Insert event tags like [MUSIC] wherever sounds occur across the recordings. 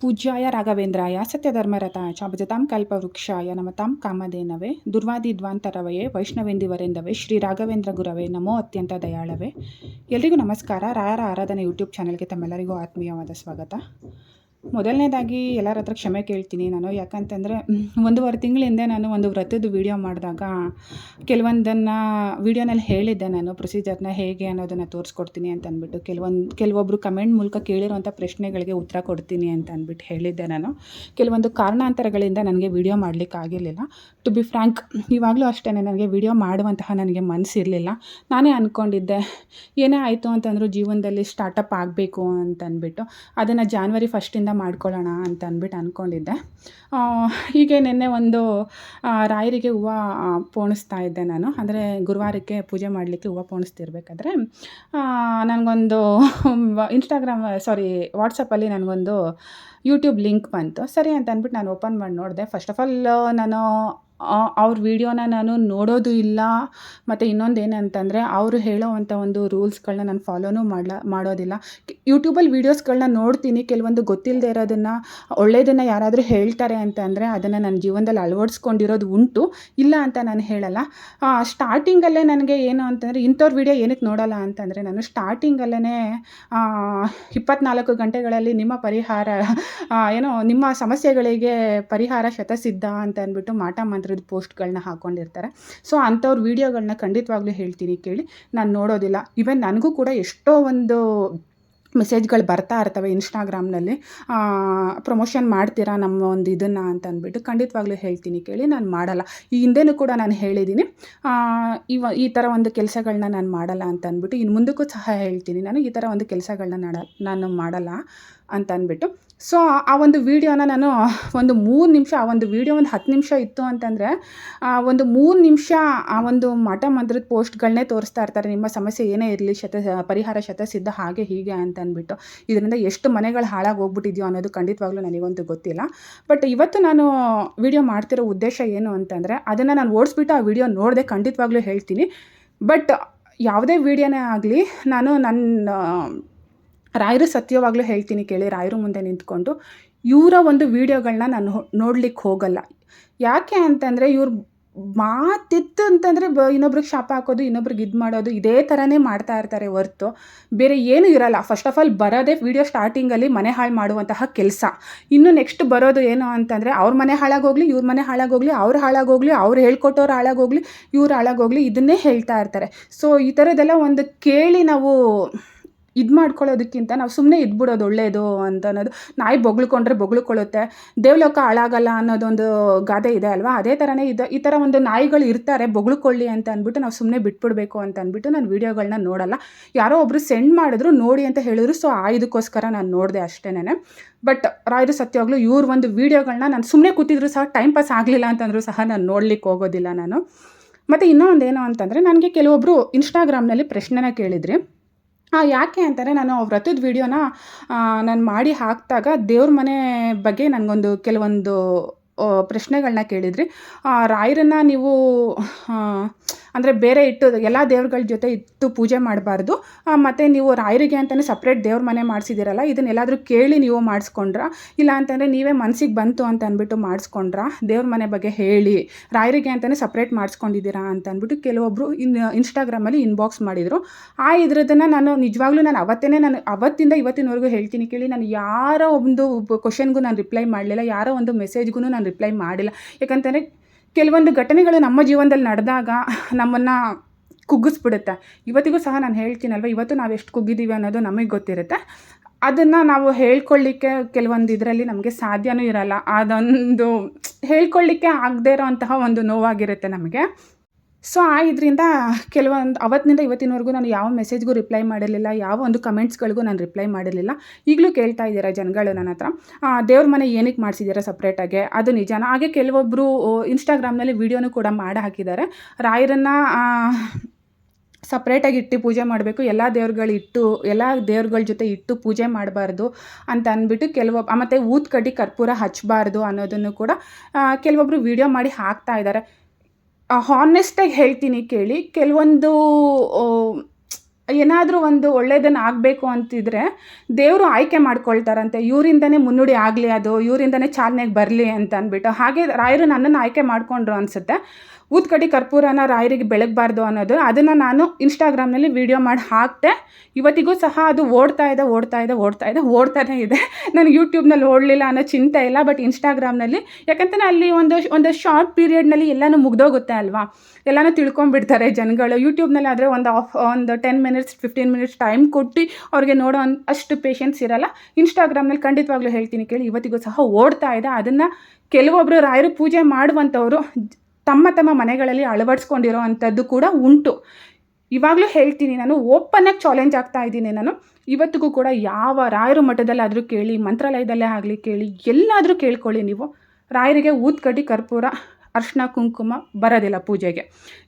ಪೂಜ್ಯಾಯ ರಾಘವೇಂದ್ರಾಯ ಸತ್ಯಧರ್ಮರತಾಯ ಭಜತಾಂ ಕಲ್ಪವೃಕ್ಷಾಯ ನಮತಾಂ ಕಾಮಧೇನವೇ ದುರ್ವಾದಿದ್ವಾಂತರವಯೇ ವೈಷ್ಣವೇಂದಿವರೆಂದವೇ, ಶ್ರೀ ರಾಘವೇಂದ್ರ ಗುರವೇ ನಮೋ ಅತ್ಯಂತ ದಯಾಳವೇ. ಎಲ್ರಿಗೂ ನಮಸ್ಕಾರ. ರಾಯರ ಆರಾಧನೆ ಯೂಟ್ಯೂಬ್ ಚಾನಲ್ಗೆ ತಮ್ಮೆಲ್ಲರಿಗೂ ಆತ್ಮೀಯವಾದ ಸ್ವಾಗತ. ಮೊದಲನೇದಾಗಿ ಎಲ್ಲರ ಹತ್ರ ಕ್ಷಮೆ ಕೇಳ್ತೀನಿ ನಾನು. ಯಾಕಂತಂದರೆ ಒಂದೂವರೆ ತಿಂಗಳ ಹಿಂದೆ ನಾನು ಒಂದು ವ್ರತದ ವೀಡಿಯೋ ಮಾಡಿದಾಗ, ಕೆಲವೊಂದನ್ನು ವೀಡಿಯೋನಲ್ಲಿ ಹೇಳಿದ್ದೆ ನಾನು ಪ್ರೊಸೀಜರ್ನ ಹೇಗೆ ಅನ್ನೋದನ್ನು ತೋರಿಸ್ಕೊಡ್ತೀನಿ ಅಂತ ಅಂದ್ಬಿಟ್ಟು ಕೆಲವೊಂದು ಕೆಲವೊಬ್ಬರು ಕಮೆಂಟ್ ಮೂಲಕ ಕೇಳಿರುವಂಥ ಪ್ರಶ್ನೆಗಳಿಗೆ ಉತ್ತರ ಕೊಡ್ತೀನಿ ಅಂತ ಅಂದ್ಬಿಟ್ಟು ಹೇಳಿದ್ದೆ ನಾನು. ಕೆಲವೊಂದು ಕಾರಣಾಂತರಗಳಿಂದ ನನಗೆ ವೀಡಿಯೋ ಮಾಡಲಿಕ್ಕೆ ಆಗಿರಲಿಲ್ಲ ಟು ಬಿ ಫ್ರ್ಯಾಂಕ್ ಇವಾಗಲೂ ಅಷ್ಟೇ ನನಗೆ ವಿಡಿಯೋ ಮಾಡುವಂತಹ ನನಗೆ ಮನಸ್ಸಿರಲಿಲ್ಲ ನಾನೇ ಅಂದ್ಕೊಂಡಿದ್ದೆ ಏನೇ ಆಯಿತು ಅಂತಂದರೂ ಜೀವನದಲ್ಲಿ ಸ್ಟಾರ್ಟಪ್ ಆಗಬೇಕು ಅಂತ ಅದನ್ನು ಜಾನ್ವರಿ ಫಸ್ಟಿಂದ ಮಾಡ್ಕೊಳ್ಳೋಣ ಅಂತ ಅಂದ್ಬಿಟ್ಟು ಅಂದ್ಕೊಂಡಿದ್ದೆ ಹೀಗೆ ನಿನ್ನೆ ಒಂದು ರಾಯರಿಗೆ ಹೂವು ಪೋಣಿಸ್ತಾ ಇದ್ದೆ ನಾನು. ಅಂದರೆ ಗುರುವಾರಕ್ಕೆ ಪೂಜೆ ಮಾಡಲಿಕ್ಕೆ ಹೂವು ಪೋಣಿಸ್ತಿರ್ಬೇಕಾದ್ರೆ ನನಗೊಂದು ಇನ್ಸ್ಟಾಗ್ರಾಮ್ ಸಾರಿ ವಾಟ್ಸಪ್ಪಲ್ಲಿ ನನಗೊಂದು ಯೂಟ್ಯೂಬ್ ಲಿಂಕ್ ಬಂತು. ಸರಿ ಅಂತ ಅಂದ್ಬಿಟ್ಟು ನಾನು ಓಪನ್ ಮಾಡಿ ನೋಡಿದೆ. ಫಸ್ಟ್ ಆಫ್ ಆಲ್ ನಾನು ಅವ್ರ ವೀಡಿಯೋನ ನಾನು ನೋಡೋದು ಇಲ್ಲ. ಮತ್ತು ಇನ್ನೊಂದು ಏನಂತಂದರೆ ಅವರು ಹೇಳೋವಂಥ ಒಂದು ರೂಲ್ಸ್ಗಳನ್ನ ನಾನು ಫಾಲೋನೂ ಮಾಡಲ, ಮಾಡೋದಿಲ್ಲ. ಯೂಟ್ಯೂಬಲ್ಲಿ ವೀಡಿಯೋಸ್ಗಳನ್ನ ನೋಡ್ತೀನಿ. ಕೆಲವೊಂದು ಗೊತ್ತಿಲ್ಲದೆ ಇರೋದನ್ನು ಒಳ್ಳೆಯದನ್ನು ಯಾರಾದರೂ ಹೇಳ್ತಾರೆ ಅಂತ ಅಂದರೆ ಅದನ್ನು ನನ್ನ ಜೀವನದಲ್ಲಿ ಅಳವಡಿಸ್ಕೊಂಡಿರೋದು ಉಂಟು. ಇಲ್ಲ ಅಂತ ನಾನು ಹೇಳಲ್ಲ. ಸ್ಟಾರ್ಟಿಂಗಲ್ಲೇ ನನಗೆ ಏನು ಅಂತಂದರೆ ಇಂಥವ್ರ ವೀಡಿಯೋ ಏನಕ್ಕೆ ನೋಡೋಲ್ಲ ಅಂತಂದರೆ ನಾನು ಸ್ಟಾರ್ಟಿಂಗಲ್ಲೇ ಇಪ್ಪತ್ನಾಲ್ಕು ಗಂಟೆಗಳಲ್ಲಿ ನಿಮ್ಮ ಪರಿಹಾರ ಏನೋ ನಿಮ್ಮ ಸಮಸ್ಯೆಗಳಿಗೆ ಪರಿಹಾರ ಶತಸಿದ್ಧ ಅಂತ ಅಂದ್ಬಿಟ್ಟು ಮಾಟ ಮಂತ್ರದ ಪೋಸ್ಟ್ಗಳನ್ನ ಹಾಕ್ಕೊಂಡಿರ್ತಾರೆ ಸೊ, ಅಂಥವ್ರ ವೀಡಿಯೋಗಳನ್ನ ಖಂಡಿತವಾಗ್ಲೂ ಹೇಳ್ತೀನಿ ಕೇಳಿ. ನಾನು ನೋಡೋದಿಲ್ಲ. ಈವನ್ ನನಗೂ ಕೂಡ ಎಷ್ಟೋ ಒಂದು ಮೆಸೇಜ್ಗಳು ಬರ್ತಾ ಇರ್ತವೆ ಇನ್ಸ್ಟಾಗ್ರಾಮ್ನಲ್ಲಿ. ಪ್ರಮೋಷನ್ ಮಾಡ್ತೀರಾ ನಮ್ಮ ಒಂದು ಇದನ್ನು ಅಂತ ಅಂದ್ಬಿಟ್ಟು ಖಂಡಿತವಾಗ್ಲೂ ಹೇಳ್ತೀನಿ ಕೇಳಿ. ನಾನು ಮಾಡಲ್ಲ. ಈ ಹಿಂದೆನೂ ಕೂಡ ನಾನು ಹೇಳಿದ್ದೀನಿ ಇವ, ಈ ಥರ ಒಂದು ಕೆಲಸಗಳನ್ನ ನಾನು ಮಾಡಲ್ಲ ಅಂತ ಅಂದ್ಬಿಟ್ಟು ಇನ್ನು ಮುಂದಕ್ಕೂ ಸಹ ಹೇಳ್ತೀನಿ. ನಾನು ಈ ಥರ ಒಂದು ಕೆಲಸಗಳನ್ನ ನಾನು ಮಾಡಲ್ಲ ಅಂತ ಅಂದ್ಬಿಟ್ಟು ಸೊ, ಆ ಒಂದು ವೀಡಿಯೋನ ನಾನು ಒಂದು ಮೂರು ನಿಮಿಷ, ಆ ಒಂದು ವೀಡಿಯೋ ಒಂದು ಹತ್ತು ನಿಮಿಷ ಇತ್ತು ಅಂತಂದರೆ ಒಂದು ಮೂರು ನಿಮಿಷ ಆ ಒಂದು ಮಠ ಮಂತ್ರದ ಪೋಸ್ಟ್ಗಳನ್ನೇ ತೋರಿಸ್ತಾ ಇರ್ತಾರೆ. ನಿಮ್ಮ ಸಮಸ್ಯೆ ಏನೇ ಇರಲಿ, ಶತ, ಪರಿಹಾರ, ಶತಸಿದ್ಧ ಹಾಗೆ ಹೀಗೆ ಅಂತ ಅಂದ್ಬಿಟ್ಟು ಇದರಿಂದ ಎಷ್ಟು ಮನೆಗಳು ಹಾಳಾಗಿ ಹೋಗ್ಬಿಟ್ಟಿದ್ಯೋ ಅನ್ನೋದು ಖಂಡಿತವಾಗ್ಲೂ ನನಗಂತೂ ಗೊತ್ತಿಲ್ಲ. ಬಟ್ ಇವತ್ತು ನಾನು ವಿಡಿಯೋ ಮಾಡ್ತಿರೋ ಉದ್ದೇಶ ಏನು ಅಂತಂದರೆ, ಅದನ್ನು ನಾನು ಓಡಿಸ್ಬಿಟ್ಟು ಆ ವಿಡಿಯೋ ನೋಡಿದೆ ಖಂಡಿತವಾಗ್ಲೂ ಹೇಳ್ತೀನಿ. ಬಟ್ ಯಾವುದೇ ವೀಡಿಯೋನೇ ಆಗಲಿ, ನಾನು ನನ್ನ ರಾಯರು ಸತ್ಯವಾಗಲೂ ಹೇಳ್ತೀನಿ ಕೇಳಿ, ರಾಯರು ಮುಂದೆ ನಿಂತ್ಕೊಂಡು. ಇವರ ಒಂದು ವೀಡಿಯೋಗಳನ್ನ ನಾನು ನೋಡ್ಲಿಕ್ಕೆ ಹೋಗಲ್ಲ. ಯಾಕೆ ಅಂತಂದರೆ ಇವ್ರು ಮಾತಿತ್ತು ಅಂತಂದರೆ ಬ, ಇನ್ನೊಬ್ರಿಗೆ ಶಾಪ ಹಾಕೋದು, ಇನ್ನೊಬ್ರಿಗೆ ಇದು ಮಾಡೋದು, ಇದೇ ಥರನೇ ಮಾಡ್ತಾ ಇರ್ತಾರೆ ಹೊರ್ತು. ಬೇರೆ ಏನೂ ಇರಲ್ಲ. ಫಸ್ಟ್ ಆಫ್ ಆಲ್ ಬರೋದೇ ವೀಡಿಯೋ ಸ್ಟಾರ್ಟಿಂಗಲ್ಲಿ ಮನೆ ಹಾಳು ಮಾಡುವಂತಹ ಕೆಲಸ. ಇನ್ನು ನೆಕ್ಸ್ಟ್ ಬರೋದು ಏನು ಅಂತಂದರೆ ಅವ್ರ ಮನೆ ಹಾಳಾಗೋಗ್ಲಿ, ಇವ್ರ ಮನೆ ಹಾಳಾಗೋಗ್ಲಿ, ಅವ್ರು ಹಾಳಾಗೋಗ್ಲಿ, ಅವ್ರು ಹೇಳ್ಕೊಟ್ಟವ್ರು ಹಾಳಾಗೋಗ್ಲಿ, ಇವ್ರು ಹಾಳಾಗೋಗ್ಲಿ, ಇದನ್ನೇ ಹೇಳ್ತಾ ಇರ್ತಾರೆ. ಸೊ ಈ ಥರದ್ದೆಲ್ಲ ಒಂದು ಕೇಳಿ ನಾವು ಇದು ಮಾಡ್ಕೊಳ್ಳೋದಕ್ಕಿಂತ ನಾವು ಸುಮ್ಮನೆ ಇದ್ಬಿಡೋದು ಒಳ್ಳೆಯದು ಅಂತ ಅನ್ನೋದು. ನಾಯಿ ಬೊಗಳ್ಕೊಂಡ್ರೆ ಬೊಗಳ್ಕೊಳ್ಳುತ್ತೆ. ದೇವಲೋಕ ಹಾಳಾಗಲ್ಲ ಅನ್ನೋದೊಂದು ಗಾದೆ ಇದೆ ಅಲ್ವಾ? ಅದೇ ಥರನೇ ಇದು, ಈ ಥರ ಒಂದು ನಾಯಿಗಳು ಇರ್ತಾರೆ, ಬೊಗಳ್ಕೊಳ್ಳಿ ಅಂತ ಅಂದ್ಬಿಟ್ಟು ನಾವು ಸುಮ್ಮನೆ ಬಿಟ್ಬಿಡ್ಬೇಕು ಅಂತ ಅಂದ್ಬಿಟ್ಟು ನಾನು ವೀಡಿಯೋಗಳನ್ನ ನೋಡಲ್ಲ. ಯಾರೋ ಒಬ್ಬರು ಸೆಂಡ್ ಮಾಡಿದ್ರು, ನೋಡಿ ಅಂತ ಹೇಳಿದ್ರು, ಸೊ ಆ ಇದಕ್ಕೋಸ್ಕರ ನಾನು ನೋಡಿದೆ ಅಷ್ಟೇನೆ ಬಟ್ ರಾಯರು ಸತ್ಯವಾಗ್ಲೂ ಇವ್ರ ಒಂದು ವೀಡಿಯೋಗಳನ್ನ ನಾನು ಸುಮ್ಮನೆ ಕೂತಿದ್ರು ಸಹ ಟೈಮ್ ಪಾಸ್ ಆಗಲಿಲ್ಲ ಅಂತಂದರೂ ಸಹ ನಾನು ನೋಡ್ಲಿಕ್ಕೆ ಹೋಗೋದಿಲ್ಲ ನಾನು. ಮತ್ತು ಇನ್ನೊಂದು ಏನು ಅಂತಂದರೆ, ನನಗೆ ಕೆಲವೊಬ್ಬರು ಇನ್ಸ್ಟಾಗ್ರಾಮ್ನಲ್ಲಿ ಪ್ರಶ್ನೆನ ಕೇಳಿದ್ರಿ. ಯಾಕೆ ಅಂತಾರೆ, ನಾನು ವ್ರತದ ವಿಡಿಯೋನ ನಾನು ಮಾಡಿ ಹಾಕಿದಾಗ ದೇವ್ರ ಮನೆ ಬಗ್ಗೆ ನನಗೊಂದು ಕೆಲವೊಂದು ಪ್ರಶ್ನೆಗಳನ್ನ ಕೇಳಿದ್ರಿ. ರಾಯರನ್ನು ರಾಯರನ್ನ ನೀವು ಅಂದರೆ ಬೇರೆ ಇಟ್ಟು ಎಲ್ಲ ದೇವ್ರಗಳ ಜೊತೆ ಇತ್ತು ಪೂಜೆ ಮಾಡಬಾರ್ದು. ಮತ್ತು ನೀವು ರಾಯರಿಗೆ ಅಂತಲೇ ಸಪ್ರೇಟ್ ದೇವ್ರ ಮನೆ ಮಾಡಿಸಿದ್ದೀರಲ್ಲ ಇದನ್ನೆಲ್ಲಾದರೂ ಕೇಳಿ ನೀವು ಮಾಡಿಸ್ಕೊಂಡ್ರಾ? ಇಲ್ಲ ಅಂತಂದರೆ ನೀವೇ ಮನಸ್ಸಿಗೆ ಬಂತು ಅಂತ ಅಂದ್ಬಿಟ್ಟು ಮಾಡಿಸ್ಕೊಂಡ್ರಾ? ದೇವ್ರ ಮನೆ ಬಗ್ಗೆ ಹೇಳಿ, ರಾಯರಿಗೆ ಅಂತಲೇ ಸಪ್ರೇಟ್ ಮಾಡಿಸ್ಕೊಂಡಿದ್ದೀರಾ ಅಂತ ಅಂದ್ಬಿಟ್ಟು ಕೆಲವೊಬ್ಬರು ಇನ್ ಇನ್ಸ್ಟಾಗ್ರಾಮಲ್ಲಿ ಇನ್ಬಾಕ್ಸ್ ಮಾಡಿದರು. ಆ ಇದ್ರದನ್ನು ನಾನು ನಿಜವಾಗ್ಲೂ ನಾನು ಅವತ್ತೇ ನಾನು ಅವತ್ತಿಂದ ಇವತ್ತಿನವರೆಗೂ ಹೇಳ್ತೀನಿ ಕೇಳಿ, ನಾನು ಯಾರೋ ಒಂದು ಕ್ವಶನ್ಗೂ ನಾನು ರಿಪ್ಲೈ ಮಾಡಲಿಲ್ಲ, ಯಾರೋ ಒಂದು ಮೆಸೇಜ್ಗೂ ನಾನು ರಿಪ್ಲೈ ಮಾಡಿಲ್ಲ. ಯಾಕಂತಂದರೆ ಕೆಲವೊಂದು ಘಟನೆಗಳು ನಮ್ಮ ಜೀವನದಲ್ಲಿ ನಡೆದಾಗ ನಮ್ಮನ್ನು ಕುಗ್ಗಿಸ್ಬಿಡುತ್ತೆ. ಇವತ್ತಿಗೂ ಸಹ ನಾನು ಹೇಳ್ತೀನಲ್ವ, ಇವತ್ತು ನಾವು ಎಷ್ಟು ಕುಗ್ಗಿದ್ದೀವಿ ಅನ್ನೋದು ನಮಗೆ ಗೊತ್ತಿರುತ್ತೆ. ಅದನ್ನು ನಾವು ಹೇಳ್ಕೊಳ್ಳಿಕ್ಕೆ ಕೆಲವೊಂದು ಇದರಲ್ಲಿ ನಮಗೆ ಸಾಧ್ಯನೂ ಇರಲ್ಲ. ಅದೊಂದು ಹೇಳ್ಕೊಳ್ಳಿಕ್ಕೆ ಆಗದೇ ಇರೋವಂತಹ ಒಂದು ನೋವಾಗಿರುತ್ತೆ ನಮಗೆ. ಸೊ ಆ ಇದರಿಂದ ಕೆಲವೊಂದು, ಅವತ್ತಿನಿಂದ ಇವತ್ತಿನವರೆಗೂ ನಾನು ಯಾವ ಮೆಸೇಜ್ಗೂ ರಿಪ್ಲೈ ಮಾಡಿರಲಿಲ್ಲ, ಯಾವ ಒಂದು ಕಮೆಂಟ್ಸ್ಗಳಿಗೂ ನಾನು ರಿಪ್ಲೈ ಮಾಡಿರಲಿಲ್ಲ. ಈಗಲೂ ಕೇಳ್ತಾ ಇದ್ದೀರಾ ಜನಗಳು ನನ್ನ ಹತ್ರ? ದೇವ್ರ ಮನೆ ಏನಕ್ಕೆ ಮಾಡಿಸಿದ್ದೀರಾ ಸಪ್ರೇಟಾಗೆ ಅದು ನಿಜಾನ? ಹಾಗೆ ಕೆಲವೊಬ್ಬರು ಇನ್ಸ್ಟಾಗ್ರಾಮ್ನಲ್ಲಿ ವೀಡಿಯೋನೂ ಕೂಡ ಮಾಡಿ ಹಾಕಿದ್ದಾರೆ ರಾಯರನ್ನು ಸಪ್ರೇಟಾಗಿ ಇಟ್ಟು ಪೂಜೆ ಮಾಡಬೇಕು, ಎಲ್ಲ ದೇವ್ರುಗಳು ಇಟ್ಟು, ಎಲ್ಲ ದೇವ್ರುಗಳ ಜೊತೆ ಇಟ್ಟು ಪೂಜೆ ಮಾಡಬಾರ್ದು ಅಂತ ಅಂದ್ಬಿಟ್ಟು ಕೆಲವೊಬ್ಬ ಮತ್ತು ಊತ್ ಕಡ್ಡಿ ಕರ್ಪೂರ ಹಚ್ಚಬಾರ್ದು ಅನ್ನೋದನ್ನು ಕೂಡ ಕೆಲವೊಬ್ಬರು ವೀಡಿಯೋ ಮಾಡಿ ಹಾಕ್ತಾ ಇದ್ದಾರೆ. ಹಾನೆಸ್ಟಾಗಿ ಹೇಳ್ತೀನಿ ಕೇಳಿ. ಕೆಲವೊಂದು ಏನಾದರೂ ಒಂದು ಒಳ್ಳೆಯದನ್ನು ಆಗಬೇಕು ಅಂತಿದ್ರೆ ದೇವರು ಆಯ್ಕೆ ಮಾಡ್ಕೊಳ್ತಾರಂತೆ. ಇವರಿಂದನೇ ಮುನ್ನುಡಿ ಆಗಲಿ ಅದು, ಇವರಿಂದನೇ ಚಾಲನೆಗೆ ಬರಲಿ ಅಂತ ಅಂದ್ಬಿಟ್ಟು. ಹಾಗೆ ರಾಯರು ನನ್ನನ್ನು ಆಯ್ಕೆ ಮಾಡಿಕೊಂಡ್ರು ಅನಿಸುತ್ತೆ. ಊದ್ಕಡಿ ಕರ್ಪೂರನ ರಾಯರಿಗೆ ಬೆಳಗಬಾರ್ದು ಅನ್ನೋದು. ಅದನ್ನು ನಾನು ಇನ್ಸ್ಟಾಗ್ರಾಮ್ನಲ್ಲಿ ವೀಡಿಯೋ ಮಾಡಿ ಹಾಕ್ತೆ. ಇವತ್ತಿಗೂ ಸಹ ಅದು ಓಡ್ತಾ ಇದೆ ಓಡ್ತಾ ಇದೆ ಓಡ್ತಾ ಇದೆ, ಓಡ್ತಾನೇ ಇದೆ. ನನಗೆ ಯೂಟ್ಯೂಬ್ನಲ್ಲಿ ಓಡಲಿಲ್ಲ ಅನ್ನೋ ಚಿಂತೆ ಇಲ್ಲ ಬಟ್ ಇನ್ಸ್ಟಾಗ್ರಾಮ್ನಲ್ಲಿ ಯಾಕಂತಂದರೆ ಅಲ್ಲಿ ಒಂದು ಒಂದು ಶಾರ್ಟ್ ಪೀರಿಯಡ್ನಲ್ಲಿ ಎಲ್ಲನೂ ಮುಗ್ದೋಗುತ್ತೆ ಅಲ್ವಾ? ಎಲ್ಲನೂ ತಿಳ್ಕೊಂಬಿಡ್ತಾರೆ ಜನಗಳು. ಯೂಟ್ಯೂಬ್ನಲ್ಲಿ ಆದರೆ ಒಂದು ಆಫ್ ಒಂದು ten minutes fifteen minutes time ಕೊಟ್ಟು ಅವ್ರಿಗೆ ನೋಡೋ ಅಷ್ಟು ಪೇಷನ್ಸ್ ಇರಲ್ಲ. ಇನ್ಸ್ಟಾಗ್ರಾಮ್ನಲ್ಲಿ ಖಂಡಿತವಾಗ್ಲೂ ಹೇಳ್ತೀನಿ ಕೇಳಿ, ಇವತ್ತಿಗೂ ಸಹ ಓಡ್ತಾ ಇದೆ. ಅದನ್ನು ಕೆಲವೊಬ್ಬರು ರಾಯರು ಪೂಜೆ ಮಾಡುವಂಥವ್ರು ತಮ್ಮ ತಮ್ಮ ಮನೆಗಳಲ್ಲಿ ಅಳವಡಿಸ್ಕೊಂಡಿರೋ ಅಂಥದ್ದು ಕೂಡ ಉಂಟು. ಇವಾಗಲೂ ಹೇಳ್ತೀನಿ, ನಾನು ಓಪನ್ನಾಗಿ ಚಾಲೆಂಜ್ ಆಗ್ತಾ ಇದ್ದೀನಿ ನಾನು. ಇವತ್ತಿಗೂ ಕೂಡ ಯಾವ ರಾಯರು ಮಠದಲ್ಲಾದರೂ ಕೇಳಿ, ಮಂತ್ರಾಲಯದಲ್ಲೇ ಆಗಲಿ ಕೇಳಿ, ಎಲ್ಲಾದರೂ ಕೇಳ್ಕೊಳ್ಳಿ ನೀವು. ರಾಯರಿಗೆ ಊದ್ಕಡ್ಡಿ ಕರ್ಪೂರ ಅರ್ಶಿನ ಕುಂಕುಮ ಬರೋದಿಲ್ಲ ಪೂಜೆಗೆ.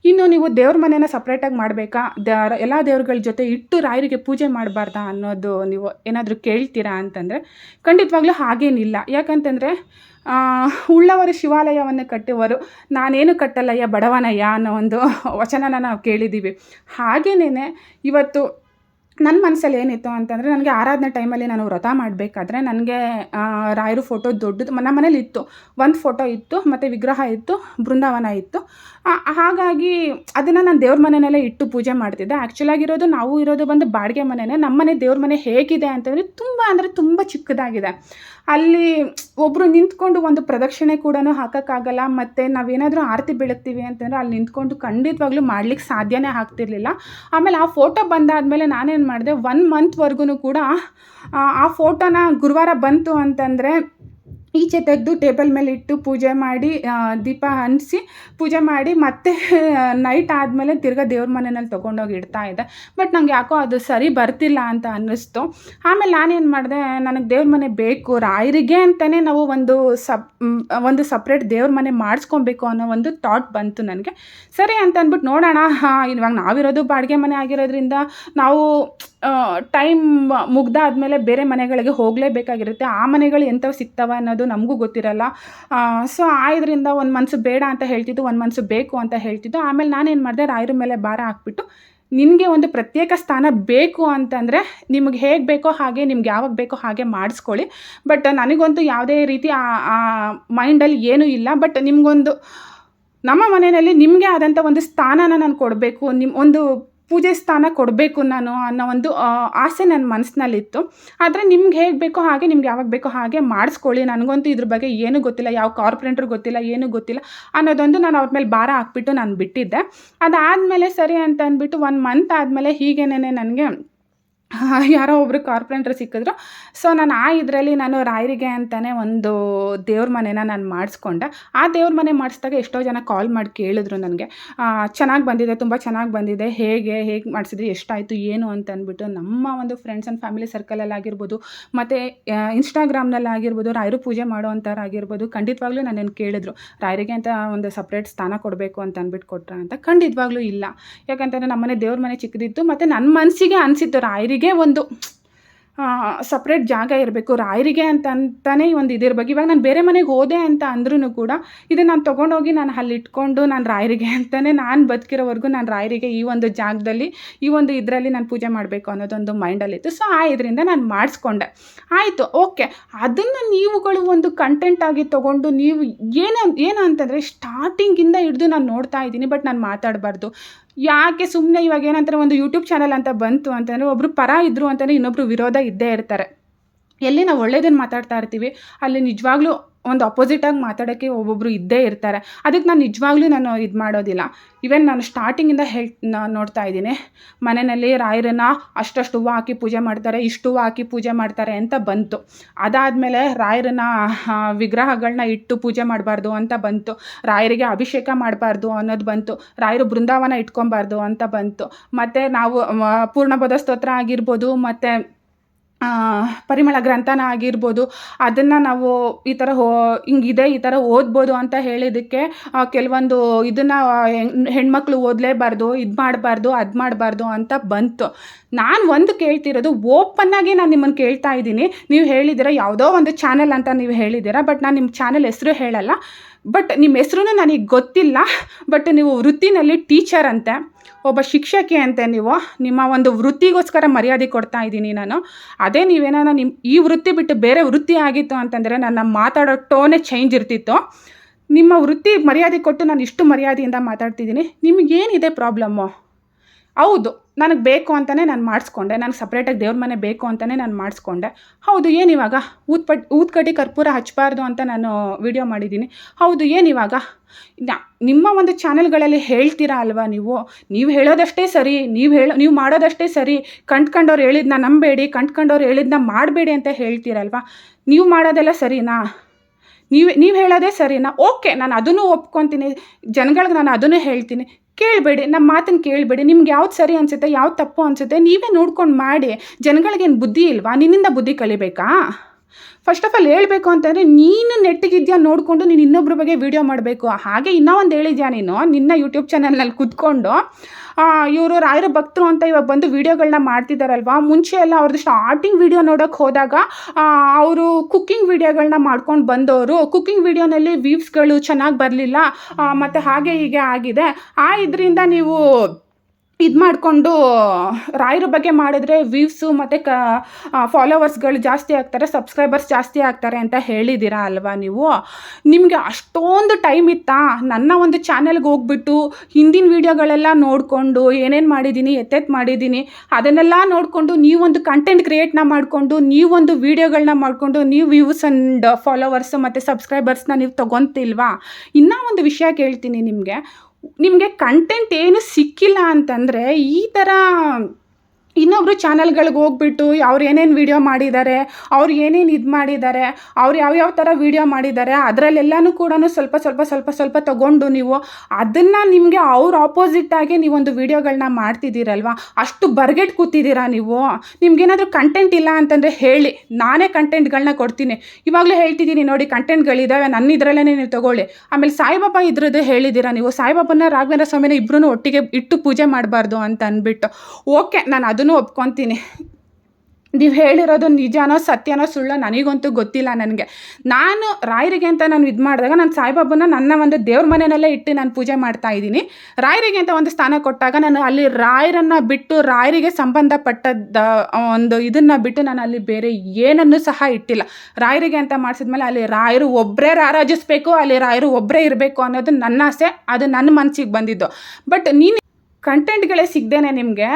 ಇನ್ನು ನೀವು ದೇವ್ರ ಮನೇನ ಸಪ್ರೇಟಾಗಿ ಮಾಡಬೇಕಾ? ದ ಎಲ್ಲ ದೇವ್ರಗಳ ಜೊತೆ ಇಟ್ಟು ರಾಯರಿಗೆ ಪೂಜೆ ಮಾಡಬಾರ್ದಾ ಅನ್ನೋದು ನೀವು ಏನಾದರೂ ಕೇಳ್ತೀರಾ ಅಂತಂದರೆ ಖಂಡಿತವಾಗ್ಲೂ ಹಾಗೇನಿಲ್ಲ. ಯಾಕಂತಂದರೆ ಉಳ್ಳವರು ಶಿವಾಲಯವನ್ನು ಕಟ್ಟುವರು. ನಾನೇನು ಕಟ್ಟಲ್ಲಯ್ಯ ಬಡವನಯ್ಯ ಅನ್ನೋ ಒಂದು ವಚನನ ನಾವು ಕೇಳಿದ್ದೀವಿ. ಹಾಗೇನೇ ಇವತ್ತು ನನ್ನ ಮನಸ್ಸಲ್ಲಿ ಏನಿತ್ತು ಅಂತಂದರೆ ನನಗೆ ಆರಾಧನೆ ಟೈಮಲ್ಲಿ ನಾನು ವ್ರತ ಮಾಡಬೇಕಾದ್ರೆ ನನಗೆ ರಾಯರು ಫೋಟೋ ದೊಡ್ಡದು ನಮ್ಮ ಮನೇಲಿ ಇತ್ತು. ಒಂದು ಫೋಟೋ ಇತ್ತು, ಮತ್ತು ವಿಗ್ರಹ ಇತ್ತು, ಬೃಂದಾವನ ಇತ್ತು. ಹಾಗಾಗಿ ಅದನ್ನು ನಾನು ದೇವ್ರ ಮನೆಯಲ್ಲೇ ಇಟ್ಟು ಪೂಜೆ ಮಾಡ್ತಿದ್ದೆ. ಆ್ಯಕ್ಚುಲಾಗಿರೋದು ನಾವು ಇರೋದು ಬಂದು ಬಾಡಿಗೆ ಮನೆಯೇ ನಮ್ಮ ಮನೆ ದೇವ್ರ ಮನೆ ಹೇಗಿದೆ ಅಂತಂದರೆ ತುಂಬ ಅಂದರೆ ತುಂಬ ಚಿಕ್ಕದಾಗಿದೆ. ಅಲ್ಲಿ ಒಬ್ಬರು ನಿಂತ್ಕೊಂಡು ಒಂದು ಪ್ರದಕ್ಷಿಣೆ ಕೂಡ ಹಾಕೋಕ್ಕಾಗಲ್ಲ, ಮತ್ತು ನಾವೇನಾದರೂ ಆರತಿ ಬೆಳಗ್ತೀವಿ ಅಂತಂದರೆ ಅಲ್ಲಿ ನಿಂತ್ಕೊಂಡು ಖಂಡಿತವಾಗ್ಲೂ ಮಾಡ್ಲಿಕ್ಕೆ ಸಾಧ್ಯನೇ ಆಗ್ತಿರ್ಲಿಲ್ಲ. ಆಮೇಲೆ ಆ ಫೋಟೋ ಬಂದಾದಮೇಲೆ ನಾನೇನು ಮಾಡಿದೆ ಒನ್ ಮಂತ್ವರೆಗೂ ಕೂಡ ಆ, ಫೋಟೋನ ಗುರುವಾರ ಬಂತು ಅಂತಂದರೆ ಈಚೆ ತೆಗೆದು ಟೇಬಲ್ ಮೇಲೆ ಇಟ್ಟು ಪೂಜೆ ಮಾಡಿ ದೀಪ ಹಂಚಿ ಪೂಜೆ ಮಾಡಿ ಮತ್ತೆ ನೈಟ್ ಆದಮೇಲೆ ತಿರ್ಗಾ ದೇವ್ರ ಮನೆಯಲ್ಲಿ ತೊಗೊಂಡೋಗಿ ಇಡ್ತಾ ಇದ್ದೆ. ಬಟ್ ನಂಗೆ ಯಾಕೋ ಅದು ಸರಿ ಬರ್ತಿಲ್ಲ ಅಂತ ಅನ್ನಿಸ್ತು. ಆಮೇಲೆ ನಾನೇನು ಮಾಡಿದೆ, ನನಗೆ ದೇವ್ರ ಮನೆ ಬೇಕು, ರಾಯರಿಗೆ ಅಂತಲೇ ನಾವು ಒಂದು ಸಪ್ ಒಂದು ಸಪ್ರೇಟ್ ದೇವ್ರ ಮನೆ ಮಾಡಿಸ್ಕೊಬೇಕು ಅನ್ನೋ ಒಂದು ಥಾಟ್ ಬಂತು ನನಗೆ. ಸರಿ ಅಂತ ಅಂದ್ಬಿಟ್ಟು ನೋಡೋಣ, ಹಾಂ, ಇವಾಗ ನಾವಿರೋದು ಬಾಡಿಗೆ ಮನೆ ಆಗಿರೋದ್ರಿಂದ ನಾವು ಟೈಮ್ ಮುಗ್ದಾದಮೇಲೆ ಬೇರೆ ಮನೆಗಳಿಗೆ ಹೋಗಲೇಬೇಕಾಗಿರುತ್ತೆ. ಆ ಮನೆಗಳು ಎಂಥವು ಸಿಗ್ತವೆ ಅನ್ನೋದು ನಮಗೂ ಗೊತ್ತಿರಲ್ಲ. ಸೊ ಆ ಇದರಿಂದ ಒಂದು ಮನಸ್ಸು ಬೇಡ ಅಂತ ಹೇಳ್ತಿದ್ದು, ಒಂದು ಮನಸ್ಸು ಬೇಕು ಅಂತ ಹೇಳ್ತಿದ್ದು. ಆಮೇಲೆ ನಾನೇನು ಮಾಡಿದೆ, ರಾಯರ ಮೇಲೆ ಭಾರ ಹಾಕ್ಬಿಟ್ಟು ನಿಮಗೆ ಒಂದು ಪ್ರತ್ಯೇಕ ಸ್ಥಾನ ಬೇಕು ಅಂತಂದರೆ ನಿಮಗೆ ಹೇಗೆ ಬೇಕೋ ಹಾಗೆ, ನಿಮ್ಗೆ ಯಾವಾಗ ಬೇಕೋ ಹಾಗೆ ಮಾಡಿಸ್ಕೊಳ್ಳಿ. ಬಟ್ ನನಗಂತೂ ಯಾವುದೇ ರೀತಿ ಆ ಮೈಂಡಲ್ಲಿ ಏನೂ ಇಲ್ಲ. ಬಟ್ ನಿಮಗೊಂದು ನಮ್ಮ ಮನೆಯಲ್ಲಿ ನಿಮಗೆ ಆದಂಥ ಒಂದು ಸ್ಥಾನನ ನಾನು ಕೊಡಬೇಕು. ನಿಮ್ಮ ಒಂದು ಪೂಜೆ ಸ್ಥಾನ ಕೊಡಬೇಕು ನಾನು ಅನ್ನೋ ಒಂದು ಆಸೆ ನನ್ನ ಮನಸ್ಸಿನಲ್ಲಿತ್ತು ಆದರೆ ನಿಮ್ಗೆ ಹೇಗೆ ಬೇಕೋ ಹಾಗೆ, ನಿಮ್ಗೆ ಯಾವಾಗ ಬೇಕೋ ಹಾಗೆ ಮಾಡಿಸ್ಕೊಳ್ಳಿ. ನನಗಂತೂ ಇದ್ರ ಬಗ್ಗೆ ಏನೂ ಗೊತ್ತಿಲ್ಲ, ಯಾವ ಕಾರ್ಪೊರೇಟ್ರ್ ಗೊತ್ತಿಲ್ಲ, ಏನೂ ಗೊತ್ತಿಲ್ಲ ಅನ್ನೋದೊಂದು ನಾನು ಅವ್ರ ಮೇಲೆ ಭಾರ ಹಾಕ್ಬಿಟ್ಟು ನಾನು ಬಿಟ್ಟಿದ್ದೆ. ಅದಾದಮೇಲೆ ಸರಿ ಅಂತ ಅಂದ್ಬಿಟ್ಟು ಒನ್ ಮಂತ್ ಆದಮೇಲೆ ಹೀಗೇನೆ ನನಗೆ [LAUGHS] ಯಾರೋ ಒಬ್ಬರು ಕಾರ್ಪೆಂಟ್ರ್ ಸಿಕ್ಕಿದ್ರು. ಸೊ ನಾನು ಆ ಇದರಲ್ಲಿ ನಾನು ರಾಯರಿಗೆ ಅಂತಲೇ ಒಂದು ದೇವ್ರ ಮನೆನ ನಾನು ಮಾಡಿಸ್ಕೊಂಡೆ. ಆ ದೇವ್ರ ಮನೆ ಮಾಡಿಸಿದಾಗ ಎಷ್ಟೋ ಜನ ಕಾಲ್ ಮಾಡಿ ಕೇಳಿದ್ರು ನನಗೆ. ಚೆನ್ನಾಗಿ ಬಂದಿದೆ, ತುಂಬ ಚೆನ್ನಾಗಿ ಬಂದಿದೆ, ಹೇಗೆ ಹೇಗೆ ಮಾಡಿಸಿದ್ರಿ, ಎಷ್ಟಾಯಿತು, ಏನು ಅಂತ ಅಂದ್ಬಿಟ್ಟು ನಮ್ಮ ಒಂದು ಫ್ರೆಂಡ್ಸ್ ಆ್ಯಂಡ್ ಫ್ಯಾಮಿಲಿ ಸರ್ಕಲಲ್ಲಿ ಆಗಿರ್ಬೋದು, ಮತ್ತು ಇನ್ಸ್ಟಾಗ್ರಾಮ್ನಲ್ಲಿ ಆಗಿರ್ಬೋದು, ರಾಯರು ಪೂಜೆ ಮಾಡೋವಂಥವ್ರು ಆಗಿರ್ಬೋದು, ಖಂಡಿತವಾಗ್ಲೂ ನನ್ನನ್ನು ಕೇಳಿದ್ರು. ರಾಯರಿಗೆ ಅಂತ ಒಂದು ಸಪ್ರೇಟ್ ಸ್ಥಾನ ಕೊಡಬೇಕು ಅಂತ ಅಂದ್ಬಿಟ್ಟು ಕೊಟ್ರ ಅಂತ ಖಂಡಿತವಾಗ್ಲೂ ಇಲ್ಲ. ಯಾಕಂತಂದರೆ ನಮ್ಮನೆ ದೇವ್ರ ಮನೆ ಚಿಕ್ಕದಿತ್ತು, ಮತ್ತು ನನ್ನ ಮನಸ್ಸಿಗೆ ಅನಿಸಿತ್ತು ರಾಯರಿಗೆ ಒಂದು ಸಪ್ರೇಟ್ ಜಾಗ ಇರಬೇಕು. ರಾಯರಿಗೆ ಅಂತ ಅಂತಲೇ ಒಂದು ಇದಿರ್ಬೇಕು ಇವಾಗ ನಾನು ಬೇರೆ ಮನೆಗೆ ಹೋದೆ ಅಂತ ಅಂದ್ರೂ ಕೂಡ ಇದನ್ನು ನಾನು ತೊಗೊಂಡೋಗಿ ನಾನು ಅಲ್ಲಿ ಇಟ್ಕೊಂಡು ನಾನು ರಾಯರಿಗೆ ಅಂತಲೇ ನಾನು ಬದುಕಿರೋವರೆಗೂ ನಾನು ರಾಯರಿಗೆ ಈ ಒಂದು ಜಾಗದಲ್ಲಿ, ಈ ಒಂದು ಇದರಲ್ಲಿ ನಾನು ಪೂಜೆ ಮಾಡಬೇಕು ಅನ್ನೋದೊಂದು ಮೈಂಡಲ್ಲಿತ್ತು. ಸೊ ಆ ಇದರಿಂದ ನಾನು ಮಾಡಿಸ್ಕೊಂಡೆ. ಆಯಿತು, ಓಕೆ. ಅದನ್ನು ನೀವುಗಳು ಒಂದು ಕಂಟೆಂಟ್ ಆಗಿ ತೊಗೊಂಡು ನೀವು ಏನು ಏನು ಅಂತಂದರೆ ಸ್ಟಾರ್ಟಿಂಗಿಂದ ಹಿಡಿದು ನಾನು ನೋಡ್ತಾ ಇದ್ದೀನಿ ಬಟ್ ನಾನು ಮಾತಾಡಬಾರ್ದು. ಯಾಕೆ ಸುಮ್ಮನೆ ಇವಾಗ ಏನಂತಾರೆ ಒಂದು ಯೂಟ್ಯೂಬ್ ಚಾನಲ್ ಅಂತ ಬಂತು ಅಂತಂದರೆ ಒಬ್ಬರು ಪರ ಇದ್ದರು ಅಂತಲೇ ಇನ್ನೊಬ್ಬರು ವಿರೋಧ ಇದ್ದೇ ಇರ್ತಾರೆ. ಎಲ್ಲಿ ನಾವು ಒಳ್ಳೇದನ್ನು ಮಾತಾಡ್ತಾ ಇರ್ತೀವಿ, ಅಲ್ಲಿ ನಿಜವಾಗ್ಲೂ ಒಂದು ಅಪೋಸಿಟಾಗಿ ಮಾತಾಡೋಕ್ಕೆ ಒಬ್ಬೊಬ್ಬರು ಇದ್ದೇ ಇರ್ತಾರೆ. ಅದಕ್ಕೆ ನಾನು ನಿಜವಾಗ್ಲೂ ನಾನು ಇದು ಮಾಡೋದಿಲ್ಲ. ಈವನ್ ನಾನು ಸ್ಟಾರ್ಟಿಂಗಿಂದ ಹೇಳ್ ನೋಡ್ತಾ ಇದ್ದೀನಿ. ಮನೆಯಲ್ಲಿ ರಾಯರನ್ನ ಅಷ್ಟಷ್ಟು ಹೂವು ಹಾಕಿ ಪೂಜೆ ಮಾಡ್ತಾರೆ, ಇಷ್ಟು ಹೂವು ಹಾಕಿ ಪೂಜೆ ಮಾಡ್ತಾರೆ ಅಂತ ಬಂತು. ಅದಾದಮೇಲೆ ರಾಯರನ್ನ ವಿಗ್ರಹಗಳನ್ನ ಇಟ್ಟು ಪೂಜೆ ಮಾಡಬಾರ್ದು ಅಂತ ಬಂತು. ರಾಯರಿಗೆ ಅಭಿಷೇಕ ಮಾಡಬಾರ್ದು ಅನ್ನೋದು ಬಂತು. ರಾಯರು ಬೃಂದಾವನ ಇಟ್ಕೊಬಾರ್ದು ಅಂತ ಬಂತು. ಮತ್ತು ನಾವು ಪೂರ್ಣಬೋಧ ಸ್ತೋತ್ರ ಆಗಿರ್ಬೋದು, ಮತ್ತು ಪರಿಮಳ ಗ್ರಂಥನ ಆಗಿರ್ಬೋದು, ಅದನ್ನು ನಾವು ಈ ಥರ ಹೋ, ಹಿಂಗಿದೆ, ಈ ಥರ ಓದ್ಬೋದು ಅಂತ ಹೇಳಿದ್ದಕ್ಕೆ ಕೆಲವೊಂದು ಇದನ್ನು ಹೆಣ್ಮಕ್ಳು ಓದಲೇಬಾರ್ದು, ಇದು ಮಾಡಬಾರ್ದು, ಅದು ಮಾಡಬಾರ್ದು ಅಂತ ಬಂತು. ನಾನು ಒಂದು ಕೇಳ್ತಿರೋದು ಓಪನ್ನಾಗಿ ನಾನು ನಿಮ್ಮನ್ನು ಕೇಳ್ತಾ ಇದ್ದೀನಿ. ನೀವು ಹೇಳಿದ್ದೀರಾ ಯಾವುದೋ ಒಂದು ಚಾನೆಲ್ ಅಂತ ನೀವು ಹೇಳಿದ್ದೀರಾ, ಬಟ್ ನಾನು ನಿಮ್ಮ ಚಾನೆಲ್ ಹೆಸರು ಹೇಳಲ್ಲ. ಬಟ್ ನಿಮ್ಮ ಹೆಸ್ರು ನನಗೆ ಗೊತ್ತಿಲ್ಲ. ಬಟ್ ನೀವು ವೃತ್ತಿನಲ್ಲಿ ಟೀಚರ್ ಅಂತೆ. ಒಬ್ಬ ಶಿಕ್ಷಕಿ ಅಂತೆ ನೀವು. ನಿಮ್ಮ ಒಂದು ವೃತ್ತಿಗೋಸ್ಕರ ಮರ್ಯಾದೆ ಕೊಡ್ತಾ ಇದ್ದೀನಿ ನಾನು. ಅದೇ ನೀವೇನಾರ ನಿಮ್ಮ ಈ ವೃತ್ತಿ ಬಿಟ್ಟು ಬೇರೆ ವೃತ್ತಿ ಆಗಿತ್ತು ಅಂತಂದರೆ ನನ್ನ ಮಾತಾಡೋ ಟೋನೇ ಚೇಂಜ್ ಇರ್ತಿತ್ತು. ನಿಮ್ಮ ವೃತ್ತಿ ಮರ್ಯಾದೆ ಕೊಟ್ಟು ನಾನು ಇಷ್ಟು ಮರ್ಯಾದೆಯಿಂದ ಮಾತಾಡ್ತಿದ್ದೀನಿ. ನಿಮಗೇನಿದೆ ಪ್ರಾಬ್ಲಮ್ಮು? ಹೌದು. ನನಗೆ ಬೇಕು ಅಂತಲೇ ನಾನು ಮಾಡಿಸ್ಕೊಂಡೆ. ನನಗೆ ಸಪ್ರೇಟಾಗಿ ದೇವ್ರ ಮನೆ ಬೇಕು ಅಂತಲೇ ನಾನು ಮಾಡಿಸ್ಕೊಂಡೆ. ಹೌದು ಏನಿವಾಗ ಊದ್ಪಟ್ ಊದ್ಕಟ್ಟಿ ಕರ್ಪೂರ ಹಚ್ಚಬಾರ್ದು ಅಂತ ನಾನು ವಿಡಿಯೋ ಮಾಡಿದ್ದೀನಿ. ಹೌದು ಏನಿವಾಗ ನಿಮ್ಮ ಒಂದು ಚಾನೆಲ್ಗಳಲ್ಲಿ ಹೇಳ್ತೀರಾ ಅಲ್ವಾ ನೀವು? ನೀವು ಹೇಳೋದಷ್ಟೇ ಸರಿ, ನೀವು ಹೇಳೋ, ನೀವು ಮಾಡೋದಷ್ಟೇ ಸರಿ. ಕಂಡ್ಕಂಡವ್ರು ಹೇಳಿದ್ನ ನಂಬೇಡಿ ಕಂಡ್ಕಂಡವ್ರು ಹೇಳಿದ್ನ ಮಾಡಬೇಡಿ ಅಂತ ಹೇಳ್ತೀರಲ್ವಾ ನೀವು ಮಾಡೋದೆಲ್ಲ ಸರಿನಾ? ನೀವು ನೀವು ಹೇಳೋದೇ ಸರಿನಾ? ಓಕೆ, ನಾನು ಅದನ್ನು ಒಪ್ಕೊತೀನಿ. ಜನಗಳಿಗೆ ನಾನು ಅದನ್ನು ಹೇಳ್ತೀನಿ. ಕೇಳಬೇಡಿ ನಮ್ಮ ಮಾತನ್ನು ಕೇಳಬೇಡಿ, ನಿಮ್ಗೆ ಯಾವ್ದು ಸರಿ ಅನಿಸುತ್ತೆ, ಯಾವ್ದು ತಪ್ಪು ಅನಿಸುತ್ತೆ, ನೀವೇ ನೋಡ್ಕೊಂಡು ಮಾಡಿ, ಜನಗಳಿಗೇನು ಬುದ್ಧಿ ಇಲ್ವಾ? ನಿನ್ನಿಂದ ಬುದ್ಧಿ ಕಲಿಬೇಕಾ? ಫಸ್ಟ್ ಆಫ್ ಆಲ್ ಹೇಳಬೇಕು ಅಂತಂದರೆ ನೀನು ನೆಟ್ಟಿಗಿದ್ಯಾ ನೋಡಿಕೊಂಡು ನೀನು ಇನ್ನೊಬ್ಬರ ಬಗ್ಗೆ ವೀಡಿಯೋ ಮಾಡಬೇಕು. ಹಾಗೆ ಇನ್ನೂ ಒಂದು ಹೇಳಿದ್ಯಾ ನೀನು? ನಿನ್ನ ಯೂಟ್ಯೂಬ್ ಚಾನಲ್ನಲ್ಲಿ ಕುತ್ಕೊಂಡು ಇವರು ರಾಯರ ಭಕ್ತರು ಅಂತ ಇವಾಗ ಬಂದು ವೀಡಿಯೋಗಳನ್ನ ಮಾಡ್ತಿದ್ದಾರಲ್ವಾ ಮುಂಚೆ ಎಲ್ಲ ಅವ್ರದ್ದು ಸ್ಟಾರ್ಟಿಂಗ್ ವೀಡಿಯೋ ನೋಡೋಕ್ಕೆ ಹೋದಾಗ ಅವರು ಕುಕ್ಕಿಂಗ್ ವೀಡಿಯೋಗಳನ್ನ ಮಾಡ್ಕೊಂಡು ಬಂದವರು ಕುಕ್ಕಿಂಗ್ ವೀಡಿಯೋನಲ್ಲಿ ವೀವ್ಸ್ಗಳು ಚೆನ್ನಾಗಿ ಬರಲಿಲ್ಲ ಮತ್ತು ಹಾಗೆ ಹೀಗೆ ಆಗಿದೆ. ಆ ಇದರಿಂದ ನೀವು ಇದು ಮಾಡಿಕೊಂಡು ರಾಯರ ಬಗ್ಗೆ ಮಾಡಿದ್ರೆ ವ್ಯೂವ್ಸು ಮತ್ತು ಕ ಫಾಲೋವರ್ಸ್ಗಳು ಜಾಸ್ತಿ ಆಗ್ತಾರೆ ಸಬ್ಸ್ಕ್ರೈಬರ್ಸ್ ಜಾಸ್ತಿ ಆಗ್ತಾರೆ ಅಂತ ಹೇಳಿದ್ದೀರಾ ಅಲ್ವಾ ನೀವು? ನಿಮಗೆ ಅಷ್ಟೊಂದು ಟೈಮ್ ಇತ್ತಾ? ನನ್ನ ಒಂದು ಚಾನೆಲ್ಗೆ ಹೋಗ್ಬಿಟ್ಟು ಹಿಂದಿನ ವೀಡಿಯೋಗಳೆಲ್ಲ ನೋಡಿಕೊಂಡು ಏನೇನು ಮಾಡಿದ್ದೀನಿ ಎತ್ತೆತ್ತು ಮಾಡಿದ್ದೀನಿ ಅದನ್ನೆಲ್ಲ ನೋಡಿಕೊಂಡು ನೀವೊಂದು ಕಂಟೆಂಟ್ ಕ್ರಿಯೇಟ್ನ ಮಾಡಿಕೊಂಡು, ನೀವೊಂದು ವೀಡಿಯೋಗಳನ್ನ ಮಾಡಿಕೊಂಡು, ನೀವು ವ್ಯೂವ್ಸ್ ಆ್ಯಂಡ್ ಫಾಲೋವರ್ಸ್ ಮತ್ತು ಸಬ್ಸ್ಕ್ರೈಬರ್ಸ್ನ ನೀವು ತೊಗೊತಿಲ್ವಾ? ಇನ್ನೂ ಒಂದು ವಿಷಯ ಕೇಳ್ತೀನಿ ನಿಮಗೆ. ನಿಮಗೆ ಕಂಟೆಂಟ್ ಏನು ಸಿಕ್ಕಿಲ್ಲ ಅಂತಂದರೆ ಈ ಥರ ಇನ್ನೊಬ್ಬರು ಚಾನಲ್ಗಳಿಗೆ ಹೋಗ್ಬಿಟ್ಟು ಅವ್ರು ಏನೇನು ವೀಡಿಯೋ ಮಾಡಿದ್ದಾರೆ ಅವ್ರು ಏನೇನು ಇದು ಮಾಡಿದ್ದಾರೆ ಅವ್ರು ಯಾವ್ಯಾವ ಥರ ವೀಡಿಯೋ ಮಾಡಿದ್ದಾರೆ ಅದರಲ್ಲೆಲ್ಲನೂ ಕೂಡ ಸ್ವಲ್ಪ ಸ್ವಲ್ಪ ಸ್ವಲ್ಪ ಸ್ವಲ್ಪ ತೊಗೊಂಡು ನೀವು ಅದನ್ನು ನಿಮಗೆ ಅವ್ರ ಆಪೋಸಿಟ್ಟಾಗಿ ನೀವೊಂದು ವೀಡಿಯೋಗಳನ್ನ ಮಾಡ್ತಿದ್ದೀರಲ್ವ? ಅಷ್ಟು ಬರ್ಗೆಟ್ ಕೂತಿದ್ದೀರಾ ನೀವು? ನಿಮ್ಗೇನಾದರೂ ಕಂಟೆಂಟ್ ಇಲ್ಲ ಅಂತಂದರೆ ಹೇಳಿ. ನಾನೇ ಕಂಟೆಂಟ್ಗಳನ್ನ ಕೊಡ್ತೀನಿ. ಇವಾಗಲೂ ಹೇಳ್ತಿದ್ದೀನಿ ನೋಡಿ ಕಂಟೆಂಟ್ಗಳಿದ್ದಾವೆ ನನ್ನ ಇದರಲ್ಲೇ ನೀವು ತೊಗೊಳ್ಳಿ. ಆಮೇಲೆ ಸಾಯಿಬಾಬಾ ಇದ್ರದ್ದು ಹೇಳಿದ್ದೀರಾ ನೀವು? ಸಾಯಿಬಾಬನ ರಾಘವೇಂದ್ರ ಸ್ವಾಮಿನ ಇಬ್ಬರೂ ಒಟ್ಟಿಗೆ ಇಟ್ಟು ಪೂಜೆ ಮಾಡಬಾರ್ದು ಅಂತ ಅಂದ್ಬಿಟ್ಟು. ಓಕೆ, ನಾನು ಅದನ್ನು ಒಪ್ಕೊತೀನಿ. ನೀವು ಹೇಳಿರೋದು ನಿಜನೋ ಸತ್ಯನೋ ಸುಳ್ಳೋ ನನಗಂತೂ ಗೊತ್ತಿಲ್ಲ ನನಗೆ. ನಾನು ರಾಯರಿಗೆ ಅಂತ ನಾನು ಇದು ಮಾಡಿದಾಗ ನಾನು ಸಾಯಿಬಾಬನ ನನ್ನ ಒಂದು ದೇವ್ರ ಮನೆಯಲ್ಲೇ ಇಟ್ಟು ನಾನು ಪೂಜೆ ಮಾಡ್ತಾ ಇದ್ದೀನಿ. ರಾಯರಿಗೆ ಅಂತ ಒಂದು ಸ್ಥಾನ ಕೊಟ್ಟಾಗ ನಾನು ಅಲ್ಲಿ ರಾಯರನ್ನು ಬಿಟ್ಟು ರಾಯರಿಗೆ ಸಂಬಂಧಪಟ್ಟದ್ದ ಒಂದು ಇದನ್ನು ಬಿಟ್ಟು ನಾನು ಅಲ್ಲಿ ಬೇರೆ ಏನನ್ನೂ ಸಹ ಇಟ್ಟಿಲ್ಲ. ರಾಯರಿಗೆ ಅಂತ ಮಾಡಿಸಿದ್ಮೇಲೆ ಅಲ್ಲಿ ರಾಯರು ಒಬ್ಬರೇ ರಾರಾಜಿಸ್ಬೇಕು, ಅಲ್ಲಿ ರಾಯರು ಒಬ್ಬರೇ ಇರಬೇಕು ಅನ್ನೋದು ನನ್ನ ಆಸೆ, ಅದು ನನ್ನ ಮನಸ್ಸಿಗೆ ಬಂದಿದ್ದು. ಬಟ್ ನೀನು ಕಂಟೆಂಟ್ಗಳೇ ಸಿಗ್ದೇನೆ ನಿಮಗೆ.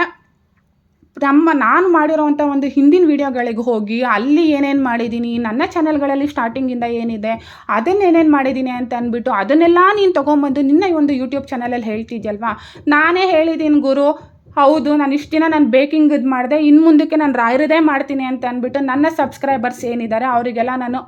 ನಮ್ಮ ನಾನು ಮಾಡಿರೋವಂಥ ಒಂದು ಹಿಂದಿನ ವೀಡಿಯೋಗಳಿಗೆ ಹೋಗಿ ಅಲ್ಲಿ ಏನೇನು ಮಾಡಿದ್ದೀನಿ, ನನ್ನ ಚಾನಲ್ಗಳಲ್ಲಿ ಸ್ಟಾರ್ಟಿಂಗಿಂದ ಏನಿದೆ, ಅದನ್ನು ಏನೇನು ಮಾಡಿದ್ದೀನಿ ಅಂತ ಅಂದ್ಬಿಟ್ಟು ಅದನ್ನೆಲ್ಲ ನೀನು ತೊಗೊಂಬಂದು ನಿನ್ನ ಒಂದು ಯೂಟ್ಯೂಬ್ ಚಾನಲಲ್ಲಿ ಹೇಳ್ತಿದ್ಯಲ್ವಾ? ನಾನೇ ಹೇಳಿದ್ದೀನಿ ಗುರು, ಹೌದು, ನಾನು ಇಷ್ಟು ದಿನ ನಾನು ಬೇಕಿಂಗ್ ಇದು ಮಾಡಿದೆ ಇನ್ನು ಮುಂದಕ್ಕೆ ನಾನು ರಾಯರದೇ ಮಾಡ್ತೀನಿ ಅಂತ ಅಂದ್ಬಿಟ್ಟು ನನ್ನ ಸಬ್ಸ್ಕ್ರೈಬರ್ಸ್ ಏನಿದ್ದಾರೆ ಅವರಿಗೆಲ್ಲ ನಾನು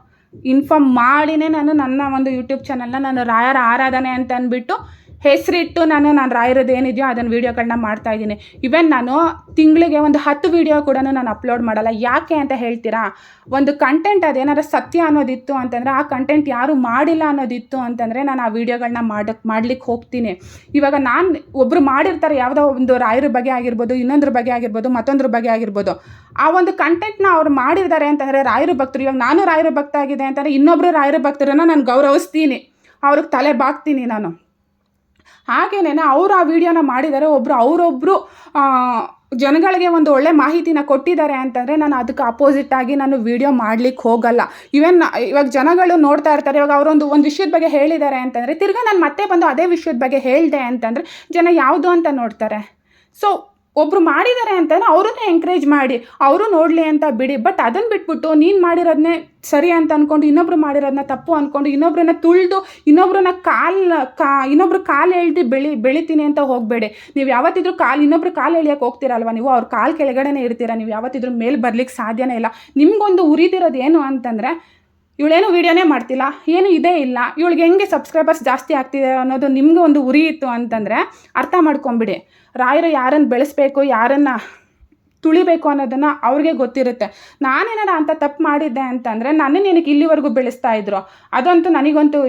ಇನ್ಫಾರ್ಮ್ ಮಾಡಿನೇ ನಾನು ನನ್ನ ಒಂದು ಯೂಟ್ಯೂಬ್ ಚಾನಲ್ನ ನಾನು ರಾಯರ ಆರಾಧನೆ ಅಂತ ಅಂದ್ಬಿಟ್ಟು ಹೆಸರಿಟ್ಟು ನಾನು ನಾನು ರಾಯರದ್ದು ಏನಿದೆಯೋ ಅದನ್ನು ವೀಡಿಯೋಗಳನ್ನ ಮಾಡ್ತಾ ಇದ್ದೀನಿ. ಇವನ್ ನಾನು ತಿಂಗಳಿಗೆ ಒಂದು ಹತ್ತು ವೀಡಿಯೋ ಕೂಡ ನಾನು ಅಪ್ಲೋಡ್ ಮಾಡಲ್ಲ. ಯಾಕೆ ಅಂತ ಹೇಳ್ತೀರಾ? ಒಂದು ಕಂಟೆಂಟ್ ಅದೇನಾದ್ರು ಸತ್ಯ ಅನ್ನೋದಿತ್ತು ಅಂತಂದರೆ, ಆ ಕಂಟೆಂಟ್ ಯಾರು ಮಾಡಿಲ್ಲ ಅನ್ನೋದಿತ್ತು ಅಂತಂದರೆ ನಾನು ಆ ವೀಡಿಯೋಗಳನ್ನ ಮಾಡಕ್ಕೆ ಮಾಡ್ಲಿಕ್ಕೆ ಹೋಗ್ತೀನಿ. ಇವಾಗ ನಾನು ಒಬ್ಬರು ಮಾಡಿರ್ತಾರೆ, ಯಾವುದೋ ಒಂದು ರಾಯರ ಬಗ್ಗೆ ಆಗಿರ್ಬೋದು, ಇನ್ನೊಂದ್ರ ಬಗ್ಗೆ ಆಗಿರ್ಬೋದು, ಮತ್ತೊಂದ್ರ ಬಗ್ಗೆ ಆಗಿರ್ಬೋದು. ಆ ಒಂದು ಕಂಟೆಂಟ್ನ ಅವ್ರು ಮಾಡಿದ್ದಾರೆ ಅಂತಂದರೆ, ರಾಯರ ಭಕ್ತರು, ಇವಾಗ ನಾನು ರಾಯರ ಭಕ್ತ ಆಗಿದೆ ಅಂತಂದರೆ ಇನ್ನೊಬ್ಬರು ರಾಯರ ಭಕ್ತರನ್ನು ನಾನು ಗೌರವಿಸ್ತೀನಿ. ಅವ್ರಿಗೆ ತಲೆ ಬಾಗ್ತೀನಿ ನಾನು. ಹಾಗೇನೆ ಅವರು ಆ ವಿಡಿಯೋನ ಮಾಡಿದ್ದಾರೆ ಒಬ್ಬರು ಅವರೊಬ್ಬರು ಜನಗಳಿಗೆ ಒಂದು ಒಳ್ಳೆ ಮಾಹಿತಿನ ಕೊಟ್ಟಿದ್ದಾರೆ ಅಂತಂದರೆ ನಾನು ಅದಕ್ಕೆ ಅಪೋಸಿಟ್ ಆಗಿ ನಾನು ವಿಡಿಯೋ ಮಾಡ್ಲಿಕ್ಕೆ ಹೋಗಲ್ಲ. ಇವನ್ ಇವಾಗ ಜನಗಳು ನೋಡ್ತಾ ಇರ್ತಾರೆ, ಇವಾಗ ಅವರೊಂದು ಒಂದು ವಿಷಯದ ಬಗ್ಗೆ ಹೇಳಿದ್ದಾರೆ ಅಂತಂದರೆ, ತಿರ್ಗಾ ನಾನು ಮತ್ತೆ ಬಂದು ಅದೇ ವಿಷಯದ ಬಗ್ಗೆ ಹೇಳಿದೆ ಅಂತಂದರೆ ಜನ ಯಾವುದು ಅಂತ ನೋಡ್ತಾರೆ. ಸೊ ಒಬ್ಬರು ಮಾಡಿದ್ದಾರೆ ಅಂತಲೇ ಅವ್ರನ್ನೇ ಎಂಕರೇಜ್ ಮಾಡಿ, ಅವರು ನೋಡಲಿ ಅಂತ ಬಿಡಿ ಬಟ್ ಅದನ್ನು ಬಿಟ್ಬಿಟ್ಟು ನೀನು ಮಾಡಿರೋದನ್ನೇ ಸರಿ ಅಂತ ಅಂದ್ಕೊಂಡು ಇನ್ನೊಬ್ರು ಮಾಡಿರೋದನ್ನ ತಪ್ಪು ಅಂದ್ಕೊಂಡು ಇನ್ನೊಬ್ರನ್ನ ತುಳಿದು, ಇನ್ನೊಬ್ರನ್ನ ಕಾಲು, ಕಾ, ಇನ್ನೊಬ್ರು ಕಾಲು ಎಳ್ದು ಬೆಳಿ, ಬೆಳಿತೀನಿ ಅಂತ ಹೋಗಬೇಡಿ. ನೀವು ಯಾವತ್ತಿದ್ರೂ ಕಾಲು, ಇನ್ನೊಬ್ರು ಕಾಲು ಎಳಿಯೋಕೆ ಹೋಗ್ತೀರಲ್ವ ನೀವು? ಅವ್ರ ಕಾಲು ಕೆಳಗಡೆನೇ ಇರ್ತೀರ, ನೀವು ಯಾವತ್ತಿದ್ರೂ ಮೇಲೆ ಬರ್ಲಿಕ್ಕೆ ಸಾಧ್ಯನೇ ಇಲ್ಲ. ನಿಮಗೊಂದು ಉರಿದಿರೋದು ಏನು ಅಂತಂದರೆ ಇವಳೇನು ವೀಡಿಯೋನೇ ಮಾಡ್ತಿಲ್ಲ, ಏನು ಇದೇ ಇಲ್ಲ. ಇವಳಿಗೆ ಹೆಂಗೆ ಸಬ್ಸ್ಕ್ರೈಬರ್ಸ್ ಜಾಸ್ತಿ ಆಗ್ತಿದೆ ಅನ್ನೋದು ನಿಮ್ಗೆ ಒಂದು ಉರಿ ಇತ್ತು ಅಂತಂದರೆ ಅರ್ಥ ಮಾಡ್ಕೊಂಬಿಡಿ. ರಾಯರು ಯಾರನ್ನು ಬೆಳೆಸಬೇಕು, ಯಾರನ್ನು ತುಳಿಬೇಕು ಅನ್ನೋದನ್ನು ಅವ್ರಿಗೆ ಗೊತ್ತಿರುತ್ತೆ. ನಾನೇನಾರ ಅಂತ ತಪ್ಪು ಮಾಡಿದ್ದೆ ಅಂತಂದರೆ ನನ್ನನ್ನು ನಿನಗೆ ಇಲ್ಲಿವರೆಗೂ ಬೆಳೆಸ್ತಾ ಇದ್ರು? ಅದಂತೂ ನನಗಂತೂ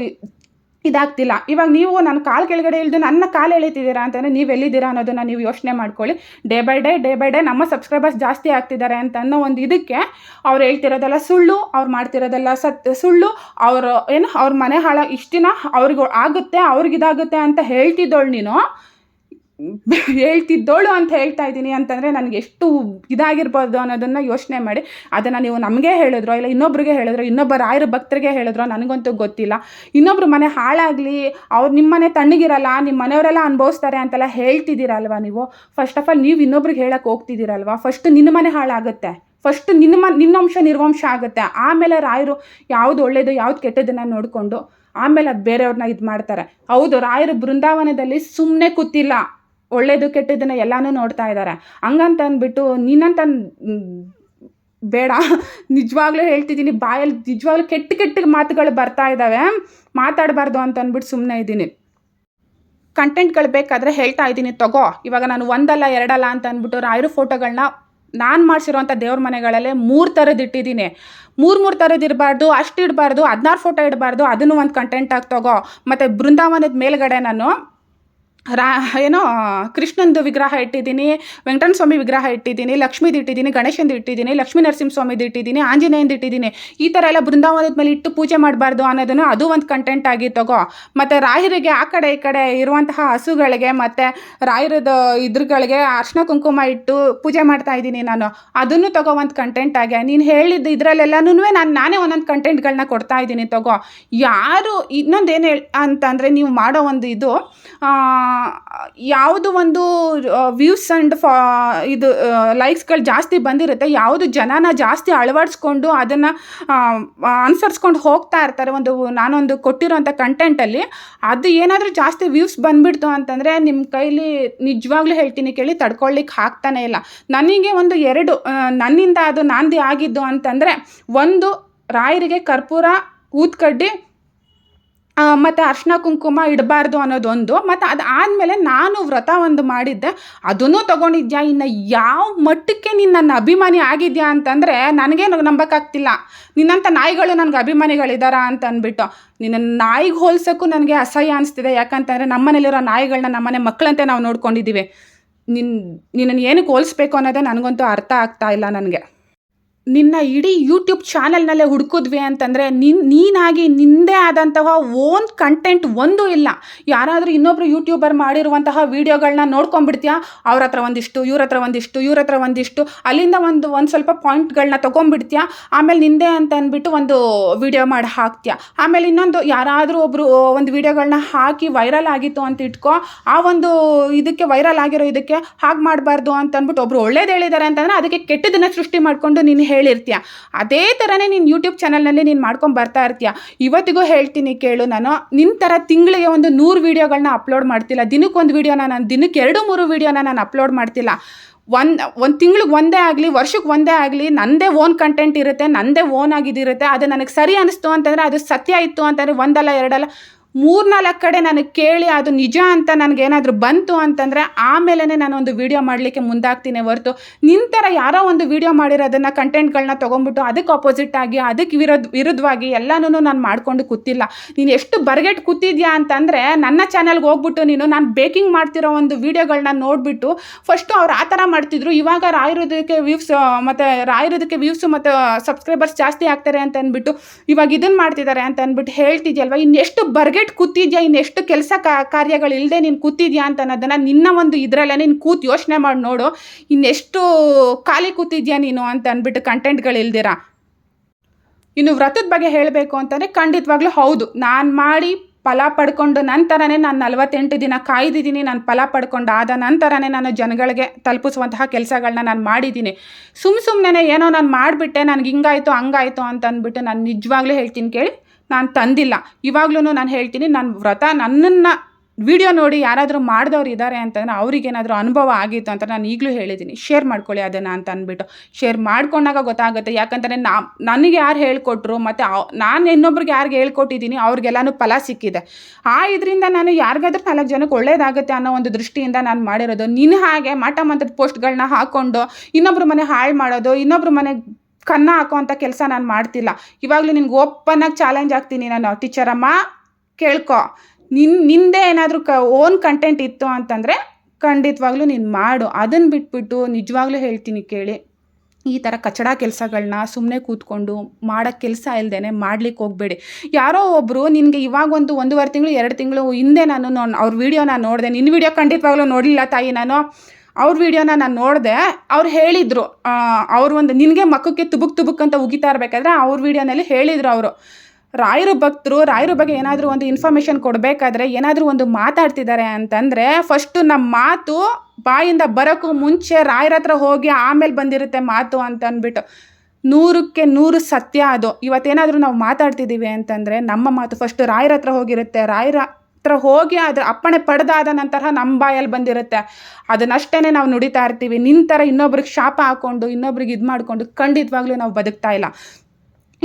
ಇದಾಗ್ತಿಲ್ಲ. ಇವಾಗ ನೀವು ನನ್ನ ಕಾಲು ಕೆಳಗಡೆ ಇಳಿದು ನನ್ನ ಕಾಲು ಎಳಿತಿದ್ದೀರಾ ಅಂತಂದರೆ ನೀವು ಎಲ್ಲಿದ್ದೀರಾ ಅನ್ನೋದನ್ನು ನೀವು ಯೋಚನೆ ಮಾಡ್ಕೊಳ್ಳಿ. Day by day day by day ನಮ್ಮ ಸಬ್ಸ್ಕ್ರೈಬರ್ಸ್ ಜಾಸ್ತಿ ಆಗ್ತಿದ್ದಾರೆ ಅಂತ ಅನ್ನೋ ಒಂದು ಇದಕ್ಕೆ ಅವ್ರು ಹೇಳ್ತಿರೋದೆಲ್ಲ ಸುಳ್ಳು, ಅವ್ರು ಮಾಡ್ತಿರೋದೆಲ್ಲ ಸತ್, ಸುಳ್ಳು, ಅವರು ಏನು ಅವ್ರ ಮನೆ ಹಾಳ ಇಷ್ಟು ದಿನ ಅವ್ರಿಗೆ ಆಗುತ್ತೆ ಅವ್ರಿಗಿದಾಗುತ್ತೆ ಅಂತ ಹೇಳ್ತಿದ್ದೋಳು ನೀನು. [LAUGHS] ಹೇಳ್ತಿದ್ದೋಳು ಅಂತ ಹೇಳ್ತಾ ಇದ್ದೀನಿ ಅಂತಂದರೆ ನನಗೆ ಎಷ್ಟು ಇದಾಗಿರ್ಬೋದು ಅನ್ನೋದನ್ನು ಯೋಚನೆ ಮಾಡಿ. ಅದನ್ನು ನೀವು ನಮಗೆ ಹೇಳಿದ್ರೋ ಇಲ್ಲ ಇನ್ನೊಬ್ರಿಗೆ ಹೇಳಿದ್ರೋ, ಇನ್ನೊಬ್ಬ ರಾಯರ ಭಕ್ತರಿಗೆ ಹೇಳಿದ್ರೋ ನನಗಂತೂ ಗೊತ್ತಿಲ್ಲ. ಇನ್ನೊಬ್ರು ಮನೆ ಹಾಳಾಗಲಿ, ಅವ್ರು ನಿಮ್ಮ ಮನೆ ತಣ್ಣಗಿರಲ್ಲ ನಿಮ್ಮ ಮನೆಯವರೆಲ್ಲ ಅನುಭವಿಸ್ತಾರೆ ಅಂತೆಲ್ಲ ಹೇಳ್ತಿದ್ದೀರಲ್ವ ನೀವು? ಫಸ್ಟ್ ಆಫ್ ಆಲ್ ನೀವು ಇನ್ನೊಬ್ರಿಗೆ ಹೇಳಕ್ಕೆ ಹೋಗ್ತಿದ್ದೀರಲ್ವ? ಫಸ್ಟ್ ನಿನ್ನ ಮನೆ ಹಾಳಾಗುತ್ತೆ. ಫಸ್ಟ್ ನಿನ್ನ ಮ ನಿನ್ನಂಶ ನಿರ್ವಂಶ ಆಗುತ್ತೆ. ಆಮೇಲೆ ರಾಯರು ಯಾವುದು ಒಳ್ಳೇದು, ಯಾವ್ದು ಕೆಟ್ಟದನ್ನು ನೋಡಿಕೊಂಡು, ಆಮೇಲೆ ಬೇರೆಯವ್ರನ್ನ ಇದು ಮಾಡ್ತಾರೆ. ಹೌದು, ರಾಯರು ಬೃಂದಾವನದಲ್ಲಿ ಸುಮ್ಮನೆ ಕೂತಿಲ್ಲ. ಒಳ್ಳೇದು ಕೆಟ್ಟದನ್ನ ಎಲ್ಲನೂ ನೋಡ್ತಾ ಇದ್ದಾರೆ ಹಂಗಂತ ಅಂದ್ಬಿಟ್ಟು ನೀನಂತ ಬೇಡ. ನಿಜವಾಗ್ಲೂ ಹೇಳ್ತಿದ್ದೀನಿ, ಬಾಯಲ್ಲಿ ನಿಜವಾಗ್ಲೂ ಕೆಟ್ಟ ಕೆಟ್ಟ ಮಾತುಗಳು ಬರ್ತಾ ಇದ್ದಾವೆ ಮಾತಾಡಬಾರ್ದು ಅಂತ ಅಂದ್ಬಿಟ್ಟು ಸುಮ್ಮನೆ ಇದ್ದೀನಿ. ಕಂಟೆಂಟ್ಗಳು ಬೇಕಾದರೆ ಹೇಳ್ತಾ ಇದ್ದೀನಿ, ತಗೋ. ಇವಾಗ ನಾನು ಒಂದಲ್ಲ, ಎರಡಲ್ಲ ಅಂತ ಅಂದ್ಬಿಟ್ಟು ರಾಯರು ಫೋಟೋಗಳನ್ನ ನಾನು ಮಾಡಿಸಿರೋಂಥ ದೇವ್ರ ಮನೆಗಳಲ್ಲೇ ಮೂರು ಥರದ್ದು ಇಟ್ಟಿದ್ದೀನಿ. ಮೂರು ಮೂರು ಥರದ್ದು ಇರಬಾರ್ದು ಅಷ್ಟು ಇಡಬಾರ್ದು, ಹದಿನಾರು ಫೋಟೋ ಇಡಬಾರ್ದು, ಅದನ್ನು ಒಂದು ಕಂಟೆಂಟಾಗಿ ತಗೋ. ಮತ್ತು ಬೃಂದಾವನದ ಮೇಲ್ಗಡೆ ನಾನು ರಾ, ಏನೋ, ಕೃಷ್ಣಂದು ವಿಗ್ರಹ ಇಟ್ಟಿದ್ದೀನಿ ವೆಂಕಟನ ಸ್ವಾಮಿ ವಿಗ್ರಹ ಇಟ್ಟಿದ್ದೀನಿ, ಲಕ್ಷ್ಮೀದು ಇಟ್ಟಿದ್ದೀನಿ, ಗಣೇಶಂದು ಇಟ್ಟಿದ್ದೀನಿ, ಲಕ್ಷ್ಮೀ ನರಸಿಂಹ ಸ್ವಾಮಿದು ಇಟ್ಟಿದ್ದೀನಿ, ಆಂಜನೇಯಂದು ಇಟ್ಟಿದ್ದೀನಿ. ಈ ಥರ ಎಲ್ಲ ಬೃಂದಾವನದ ಮೇಲೆ ಇಟ್ಟು ಪೂಜೆ ಮಾಡಬಾರ್ದು ಅನ್ನೋದನ್ನು ಅದು ಒಂದು ಕಂಟೆಂಟ್ ಆಗಿ ತಗೋ. ಮತ್ತು ರಾಯರಿಗೆ ಆ ಕಡೆ ಈ ಕಡೆ ಇರುವಂತಹ ಹಸುಗಳಿಗೆ ಮತ್ತು ರಾಯರದ ಇದ್ರಗಳಿಗೆ ಅರ್ಶಿನ ಕುಂಕುಮ ಇಟ್ಟು ಪೂಜೆ ಮಾಡ್ತಾ ಇದ್ದೀನಿ ನಾನು. ಅದನ್ನು ತಗೋ ಒಂದು ಕಂಟೆಂಟ್ ಆಗಿ. ನೀನು ಹೇಳಿದ್ದು ಇದರಲ್ಲೆಲ್ಲನೂ ನಾನು, ನಾನೇ ಒಂದೊಂದು ಕಂಟೆಂಟ್ಗಳನ್ನ ಕೊಡ್ತಾ ಇದ್ದೀನಿ ತಗೋ. ಯಾರು ಇನ್ನೊಂದು ಏನು ಹೇಳಿ ಅಂತಂದರೆ ನೀವು ಮಾಡೋ ಒಂದು ಇದು ಯಾವುದು ಒಂದು ವ್ಯೂಸ್ ಆ್ಯಂಡ್ ಫಾ ಇದು ಲೈಕ್ಸ್ಗಳು ಜಾಸ್ತಿ ಬಂದಿರುತ್ತೆ. ಯಾವುದು ಜನನ ಜಾಸ್ತಿ ಅಳವಡಿಸ್ಕೊಂಡು ಅದನ್ನು ಅನುಸರಿಸ್ಕೊಂಡು ಹೋಗ್ತಾ ಇರ್ತಾರೆ. ಒಂದು, ನಾನೊಂದು ಕೊಟ್ಟಿರೋಂಥ ಕಂಟೆಂಟಲ್ಲಿ ಅದು ಏನಾದರೂ ಜಾಸ್ತಿ ವ್ಯೂಸ್ ಬಂದುಬಿಡ್ತು ಅಂತಂದರೆ ನಿಮ್ಮ ಕೈಲಿ ನಿಜವಾಗ್ಲೂ ಹೇಳ್ತೀನಿ ಕೇಳಿ ತಡ್ಕೊಳ್ಳಿಕ್ಕೆ ಹಾಕ್ತಾನೇ ಇಲ್ಲ. ನನಗೆ ಒಂದು ಎರಡು ನನ್ನಿಂದ ಅದು ನಾಂದಿ ಆಗಿದ್ದು ಅಂತಂದರೆ ಒಂದು, ರಾಯರಿಗೆ ಕರ್ಪೂರ ಊದ್ಕಡ್ಡಿ ಮತ್ತು ಅರ್ಶಿನ ಕುಂಕುಮ ಇಡಬಾರ್ದು ಅನ್ನೋದೊಂದು. ಮತ್ತು ಅದು ಆದಮೇಲೆ ನಾನು ವ್ರತ ಒಂದು ಮಾಡಿದ್ದೆ. ಅದನ್ನು ತೊಗೊಂಡಿದ್ಯಾ? ಇನ್ನು ಯಾವ ಮಟ್ಟಕ್ಕೆ ನೀನು ನನ್ನ ಅಭಿಮಾನಿ ಆಗಿದ್ಯಾ ಅಂತಂದರೆ ನನಗೆ ನಂಬಕ್ಕಾಗ್ತಿಲ್ಲ. ನಿನ್ನಂಥ ನಾಯಿಗಳು ನನಗೆ ಅಭಿಮಾನಿಗಳಿದ್ದಾರ ಅಂತ ಅಂದ್ಬಿಟ್ಟು ನಿನ್ನ ನಾಯಿಗೆ ಹೋಲ್ಸೋಕ್ಕೂ ನನಗೆ ಅಸಹ್ಯ ಅನಿಸ್ತಿದೆ. ಯಾಕಂತಂದರೆ ನಮ್ಮನೇಲಿರೋ ನಾಯಿಗಳನ್ನ ನಮ್ಮನೆ ಮಕ್ಕಳಂತೆ ನಾವು ನೋಡ್ಕೊಂಡಿದ್ದೀವಿ ನಿನ್ನ ನಿನ್ನನ್ನು ಏನಕ್ಕೆ ಹೋಲಿಸ್ಬೇಕು ಅನ್ನೋದೇ ನನಗಂತೂ ಅರ್ಥ ಆಗ್ತಾ ಇಲ್ಲ ನನಗೆ. ನಿನ್ನ ಇಡೀ ಯೂಟ್ಯೂಬ್ ಚಾನಲ್ನಲ್ಲೇ ಹುಡುಕಿದ್ವಿ ಅಂತಂದರೆ ನಿನ್, ನೀನಾಗಿ ನಿಂದೇ ಆದಂತಹ ಓನ್ ಕಂಟೆಂಟ್ ಒಂದೂ ಇಲ್ಲ. ಯಾರಾದರೂ ಇನ್ನೊಬ್ಬರು ಯೂಟ್ಯೂಬರ್ ಮಾಡಿರುವಂತಹ ವೀಡಿಯೋಗಳನ್ನ ನೋಡ್ಕೊಂಡ್ಬಿಡ್ತೀಯಾ? ಅವ್ರ ಹತ್ರ ಒಂದಿಷ್ಟು, ಇವ್ರ ಹತ್ರ ಒಂದಿಷ್ಟು, ಇವ್ರ ಹತ್ರ ಒಂದಿಷ್ಟು, ಅಲ್ಲಿಂದ ಒಂದು ಒಂದು ಸ್ವಲ್ಪ ಪಾಯಿಂಟ್ಗಳನ್ನ ತೊಗೊಂಡ್ಬಿಡ್ತೀಯಾ? ಆಮೇಲೆ ನಿಂದೆ ಅಂತ ಅಂದ್ಬಿಟ್ಟು ಒಂದು ವಿಡಿಯೋ ಮಾಡಿ ಹಾಕ್ತೀಯ? ಆಮೇಲೆ ಇನ್ನೊಂದು, ಯಾರಾದರೂ ಒಬ್ಬರು ಒಂದು ವೀಡಿಯೋಗಳನ್ನ ಹಾಕಿ ವೈರಲ್ ಆಗಿತ್ತು ಅಂತ ಇಟ್ಕೋ. ಆ ಒಂದು ಇದಕ್ಕೆ ವೈರಲ್ ಆಗಿರೋ ಇದಕ್ಕೆ ಹಾಗೆ ಮಾಡಬಾರ್ದು ಅಂತ ಅಂದ್ಬಿಟ್ಟು ಒಬ್ರು ಒಳ್ಳೇದು ಹೇಳಿದ್ದಾರೆ ಅಂತಂದರೆ ಅದಕ್ಕೆ ಕೆಟ್ಟದನ್ನ ಸೃಷ್ಟಿ ಮಾಡಿಕೊಂಡು ನೀನು ಹೇಳಿರ್ತೀಯ? ಅದೇ ಥರನೇ ನೀನು ಯೂಟ್ಯೂಬ್ ಚಾನಲ್ನಲ್ಲಿ ನೀನು ಮಾಡ್ಕೊಂಡು ಬರ್ತಾ ಇರ್ತೀಯ? ಇವತ್ತಿಗೂ ಹೇಳ್ತೀನಿ ಕೇಳು ನಾನು. ನಿನ್ನ ಥರ ತಿಂಗಳಿಗೆ ಒಂದು ನೂರು ವೀಡಿಯೋಗಳನ್ನ ಅಪ್ಲೋಡ್ ಮಾಡ್ತಿಲ್ಲ. ದಿನಕ್ಕೊಂದು ವೀಡಿಯೋನ ನಾನು, ದಿನಕ್ಕೆ ಎರಡು, ಮೂರು ವೀಡಿಯೋನ ನಾನು ಅಪ್ಲೋಡ್ ಮಾಡ್ತಿಲ್ಲ. ಒಂದು ಒಂದು ತಿಂಗ್ಳಿಗೆ ಒಂದೇ ಆಗಲಿ, ವರ್ಷಕ್ಕೆ ಒಂದೇ ಆಗಲಿ ನನ್ನದೇ ಓನ್ ಕಂಟೆಂಟ್ ಇರುತ್ತೆ ನನ್ನದೇ ಓನ್ ಆಗಿದಿರುತ್ತೆ. ಅದು ನನಗೆ ಸರಿ ಅನಿಸ್ತು ಅಂತಂದರೆ ಅದು ಸತ್ಯ ಇತ್ತು ಅಂತಂದರೆ ಒಂದಲ್ಲ, ಎರಡಲ್ಲ ಮೂರ್ನಾಲ್ಕು ಕಡೆ ನನಗೆ ಕೇಳಿ ಅದು ನಿಜ ಅಂತ ನನಗೇನಾದರೂ ಬಂತು ಅಂತಂದರೆ ಆಮೇಲೆ ನಾನು ಒಂದು ವೀಡಿಯೋ ಮಾಡಲಿಕ್ಕೆ ಮುಂದಾಗ್ತೀನಿ ಹೊರತು ನಿನ್ನ ಥರ ಯಾರೋ ಒಂದು ವೀಡಿಯೋ ಮಾಡಿರೋದನ್ನು ಕಂಟೆಂಟ್ಗಳನ್ನ ತೊಗೊಂಡ್ಬಿಟ್ಟು ಅದಕ್ಕೆ ಅಪೋಸಿಟ್ ಆಗಿ, ಅದಕ್ಕೆ ವಿರೋಧ ವಿರುದ್ಧವಾಗಿ ಎಲ್ಲನೂ ನಾನು ಮಾಡಿಕೊಂಡು ಕೂತಿಲ್ಲ. ನೀನು ಎಷ್ಟು ಬರ್ಗೆಟ್ ಕೂತಿದ್ಯಾ ಅಂತಂದರೆ ನನ್ನ ಚಾನಲ್ಗೆ ಹೋಗ್ಬಿಟ್ಟು ನೀನು ನಾನು ಬೇಕಿಂಗ್ ಮಾಡ್ತಿರೋ ಒಂದು ವೀಡಿಯೋಗಳನ್ನ ನೋಡಿಬಿಟ್ಟು ಫಸ್ಟು ಅವ್ರು ಆ ಥರ ಮಾಡ್ತಿದ್ರು. ಇವಾಗ ರಾಯಿರೋದಕ್ಕೆ ವ್ಯೂಸ್ ಮತ್ತು ರಾಯಿರೋದಕ್ಕೆ ವ್ಯೂವ್ಸು ಮತ್ತು ಸಬ್ಸ್ಕ್ರೈಬರ್ಸ್ ಜಾಸ್ತಿ ಆಗ್ತಾರೆ ಅಂತ ಅಂದ್ಬಿಟ್ಟು ಇವಾಗ ಇದನ್ನು ಮಾಡ್ತಿದ್ದಾರೆ ಅಂತ ಅಂದ್ಬಿಟ್ಟು ಹೇಳ್ತಿದ್ಯಲ್ವ ಇನ್ನೆಷ್ಟು ಬರ್ಗೆಟ್ ಕೂತಿದ್ಯಾ? ಇನ್ನೆಷ್ಟು ಕೆಲಸ ಕಾರ್ಯಗಳು ಇಲ್ಲದೆ ನೀನು ಕೂತಿದ್ಯಾ ಅಂತ ಅನ್ನೋದನ್ನು ನಿನ್ನ ಒಂದು ಇದರಲ್ಲೇ ನೀನು ಕೂತು ಯೋಚನೆ ಮಾಡಿ ನೋಡು. ಇನ್ನೆಷ್ಟು ಖಾಲಿ ಕೂತಿದ್ಯಾ ನೀನು ಅಂತ ಅಂದ್ಬಿಟ್ಟು ಕಂಟೆಂಟ್ಗಳಿಲ್ದಿರ ಇನ್ನು ವ್ರತದ ಬಗ್ಗೆ ಹೇಳಬೇಕು ಅಂತಂದರೆ ಖಂಡಿತವಾಗ್ಲೂ ಹೌದು. ನಾನು ಮಾಡಿ ಫಲ ಪಡ್ಕೊಂಡು ನಂತರನೇ ನಾನು ನಲವತ್ತೆಂಟು ದಿನ ಕಾಯ್ದಿದ್ದೀನಿ. ನಾನು ಫಲ ಪಡ್ಕೊಂಡು ಆದ ನಂತರನೇ ನಾನು ಜನಗಳಿಗೆ ತಲುಪಿಸುವಂತಹ ಕೆಲಸಗಳನ್ನ ನಾನು ಮಾಡಿದ್ದೀನಿ. ಸುಮ್ಮ ಸುಮ್ಮನೆ ಏನೋ ನಾನು ಮಾಡಿಬಿಟ್ಟೆ, ನನಗೆ ಹಿಂಗಾಯಿತು, ಹಂಗಾಯಿತು ಅಂತ ಅಂದ್ಬಿಟ್ಟು ನಾನು ನಿಜವಾಗ್ಲೂ ಹೇಳ್ತೀನಿ ಕೇಳಿ. ನಾನು ತಂದಿಲ್ಲ. ಇವಾಗ್ಲೂ ನಾನು ಹೇಳ್ತೀನಿ ನನ್ನ ವ್ರತ ನನ್ನನ್ನು ವಿಡಿಯೋ ನೋಡಿ ಯಾರಾದರೂ ಮಾಡಿದವ್ರು ಇದ್ದಾರೆ ಅಂತಂದರೆ ಅವ್ರಿಗೇನಾದರೂ ಅನುಭವ ಆಗಿತ್ತು ಅಂತ ನಾನು ಈಗಲೂ ಹೇಳಿದ್ದೀನಿ ಶೇರ್ ಮಾಡ್ಕೊಳ್ಳಿ ಅದನ್ನು ಅಂತ ಅಂದ್ಬಿಟ್ಟು. ಶೇರ್ ಮಾಡ್ಕೊಂಡಾಗ ಗೊತ್ತಾಗುತ್ತೆ. ಯಾಕಂದರೆ ನಾ ನನಗೆ ಯಾರು ಹೇಳ್ಕೊಟ್ರು ಮತ್ತು ನಾನು ಇನ್ನೊಬ್ರಿಗೆ ಯಾರಿಗೆ ಹೇಳ್ಕೊಟ್ಟಿದ್ದೀನಿ ಅವ್ರಿಗೆಲ್ಲನೂ ಫಲ ಸಿಕ್ಕಿದೆ. ಆ ಇದರಿಂದ ನಾನು ಯಾರಿಗಾದ್ರೂ ನಾಲ್ಕು ಜನಕ್ಕೆ ಒಳ್ಳೇದಾಗುತ್ತೆ ಅನ್ನೋ ಒಂದು ದೃಷ್ಟಿಯಿಂದ ನಾನು ಮಾಡಿರೋದು. ನಿನ್ನ ಹಾಗೆ ಮಾಟ ಮಂತ್ರದ ಪೋಸ್ಟ್ಗಳನ್ನ ಹಾಕ್ಕೊಂಡು ಇನ್ನೊಬ್ರ ಮನೆ ಹಾಳು ಮಾಡೋದು, ಇನ್ನೊಬ್ರ ಮನೆ ಕನ್ನ ಹಾಕೋವಂಥ ಕೆಲಸ ನಾನು ಮಾಡ್ತಿಲ್ಲ. ಇವಾಗಲೂ ನಿನ್ಗೆ ಓಪನ್ನಾಗಿ ಚಾಲೆಂಜ್ ಆಗ್ತೀನಿ ನಾನು. ಟೀಚರಮ್ಮ, ಕೇಳ್ಕೊ. ನಿನ್, ನಿಂದೇ ಏನಾದರೂ ಕ ಓನ್ ಕಂಟೆಂಟ್ ಇತ್ತು ಅಂತಂದರೆ ಖಂಡಿತವಾಗ್ಲೂ ನೀನು ಮಾಡು. ಅದನ್ನು ಬಿಟ್ಬಿಟ್ಟು ನಿಜವಾಗ್ಲೂ ಹೇಳ್ತೀನಿ ಕೇಳಿ. ಈ ಥರ ಕಚಡ ಕೆಲಸಗಳನ್ನ ಸುಮ್ಮನೆ ಕೂತ್ಕೊಂಡು ಮಾಡೋ ಕೆಲಸ ಇಲ್ಲದೇ ಮಾಡ್ಲಿಕ್ಕೆ ಹೋಗಬೇಡಿ. ಯಾರೋ ಒಬ್ಬರು ನಿನಗೆ ಇವಾಗ ಒಂದು ಒಂದೂವರೆ ತಿಂಗಳು, ಎರಡು ತಿಂಗಳು ಹಿಂದೆ ನಾನು ಅವ್ರ ಅವ್ರ ನಾನು ನೋಡಿದೆ. ನಿನ್ನ ವೀಡಿಯೋ ಖಂಡಿತವಾಗ್ಲೂ ನೋಡಲಿಲ್ಲ ತಾಯಿ ನಾನು. ಅವ್ರ ವಿಡಿಯೋನ ನಾನು ನೋಡಿದೆ, ಅವ್ರು ಹೇಳಿದರು ಅವ್ರು ಒಂದು ನಿನಗೆ ಮಕ್ಕಕ್ಕೆ ತುಬುಕ್ ತುಬುಕ್ ಅಂತ ಉಗಿತಾ ಇರಬೇಕಾದ್ರೆ ಅವ್ರ ವಿಡಿಯೋನಲ್ಲಿ ಹೇಳಿದರು ಅವರು. ರಾಯರು ಭಕ್ತರು, ರಾಯರ ಬಗ್ಗೆ ಏನಾದರೂ ಒಂದು ಇನ್ಫಾರ್ಮೇಷನ್ ಕೊಡಬೇಕಾದ್ರೆ, ಏನಾದರೂ ಒಂದು ಮಾತಾಡ್ತಿದ್ದಾರೆ ಅಂತಂದರೆ ಫಸ್ಟು ನಮ್ಮ ಮಾತು ಬಾಯಿಂದ ಬರೋಕ್ಕೂ ಮುಂಚೆ ರಾಯರ ಹತ್ರ ಹೋಗಿ ಆಮೇಲೆ ಬಂದಿರುತ್ತೆ ಮಾತು ಅಂತ ಅಂದ್ಬಿಟ್ಟು ನೂರಕ್ಕೆ ನೂರು ಸತ್ಯ ಅದು. ಇವತ್ತೇನಾದರೂ ನಾವು ಮಾತಾಡ್ತಿದ್ದೀವಿ ಅಂತಂದರೆ, ನಮ್ಮ ಮಾತು ಫಸ್ಟು ರಾಯರ ಹತ್ರ ಹೋಗಿರುತ್ತೆ. ರಾಯರ ಹತ್ರ ಹೋಗಿ ಅದ್ರ ಅಪ್ಪಣೆ ಪಡೆದಾದ ನಂತರ ನಮ್ಮ ಬಾಯಲ್ಲಿ ಬಂದಿರುತ್ತೆ. ಅದನ್ನಷ್ಟೇ ನಾವು ನುಡಿತಾ ಇರ್ತೀವಿ. ನಿನ್ನ ಥರ ಇನ್ನೊಬ್ರಿಗೆ ಶಾಪ ಹಾಕ್ಕೊಂಡು ಇನ್ನೊಬ್ರಿಗೆ ಇದು ಮಾಡಿಕೊಂಡು ಖಂಡಿತವಾಗ್ಲೂ ನಾವು ಬದುಕ್ತಾ ಇಲ್ಲ.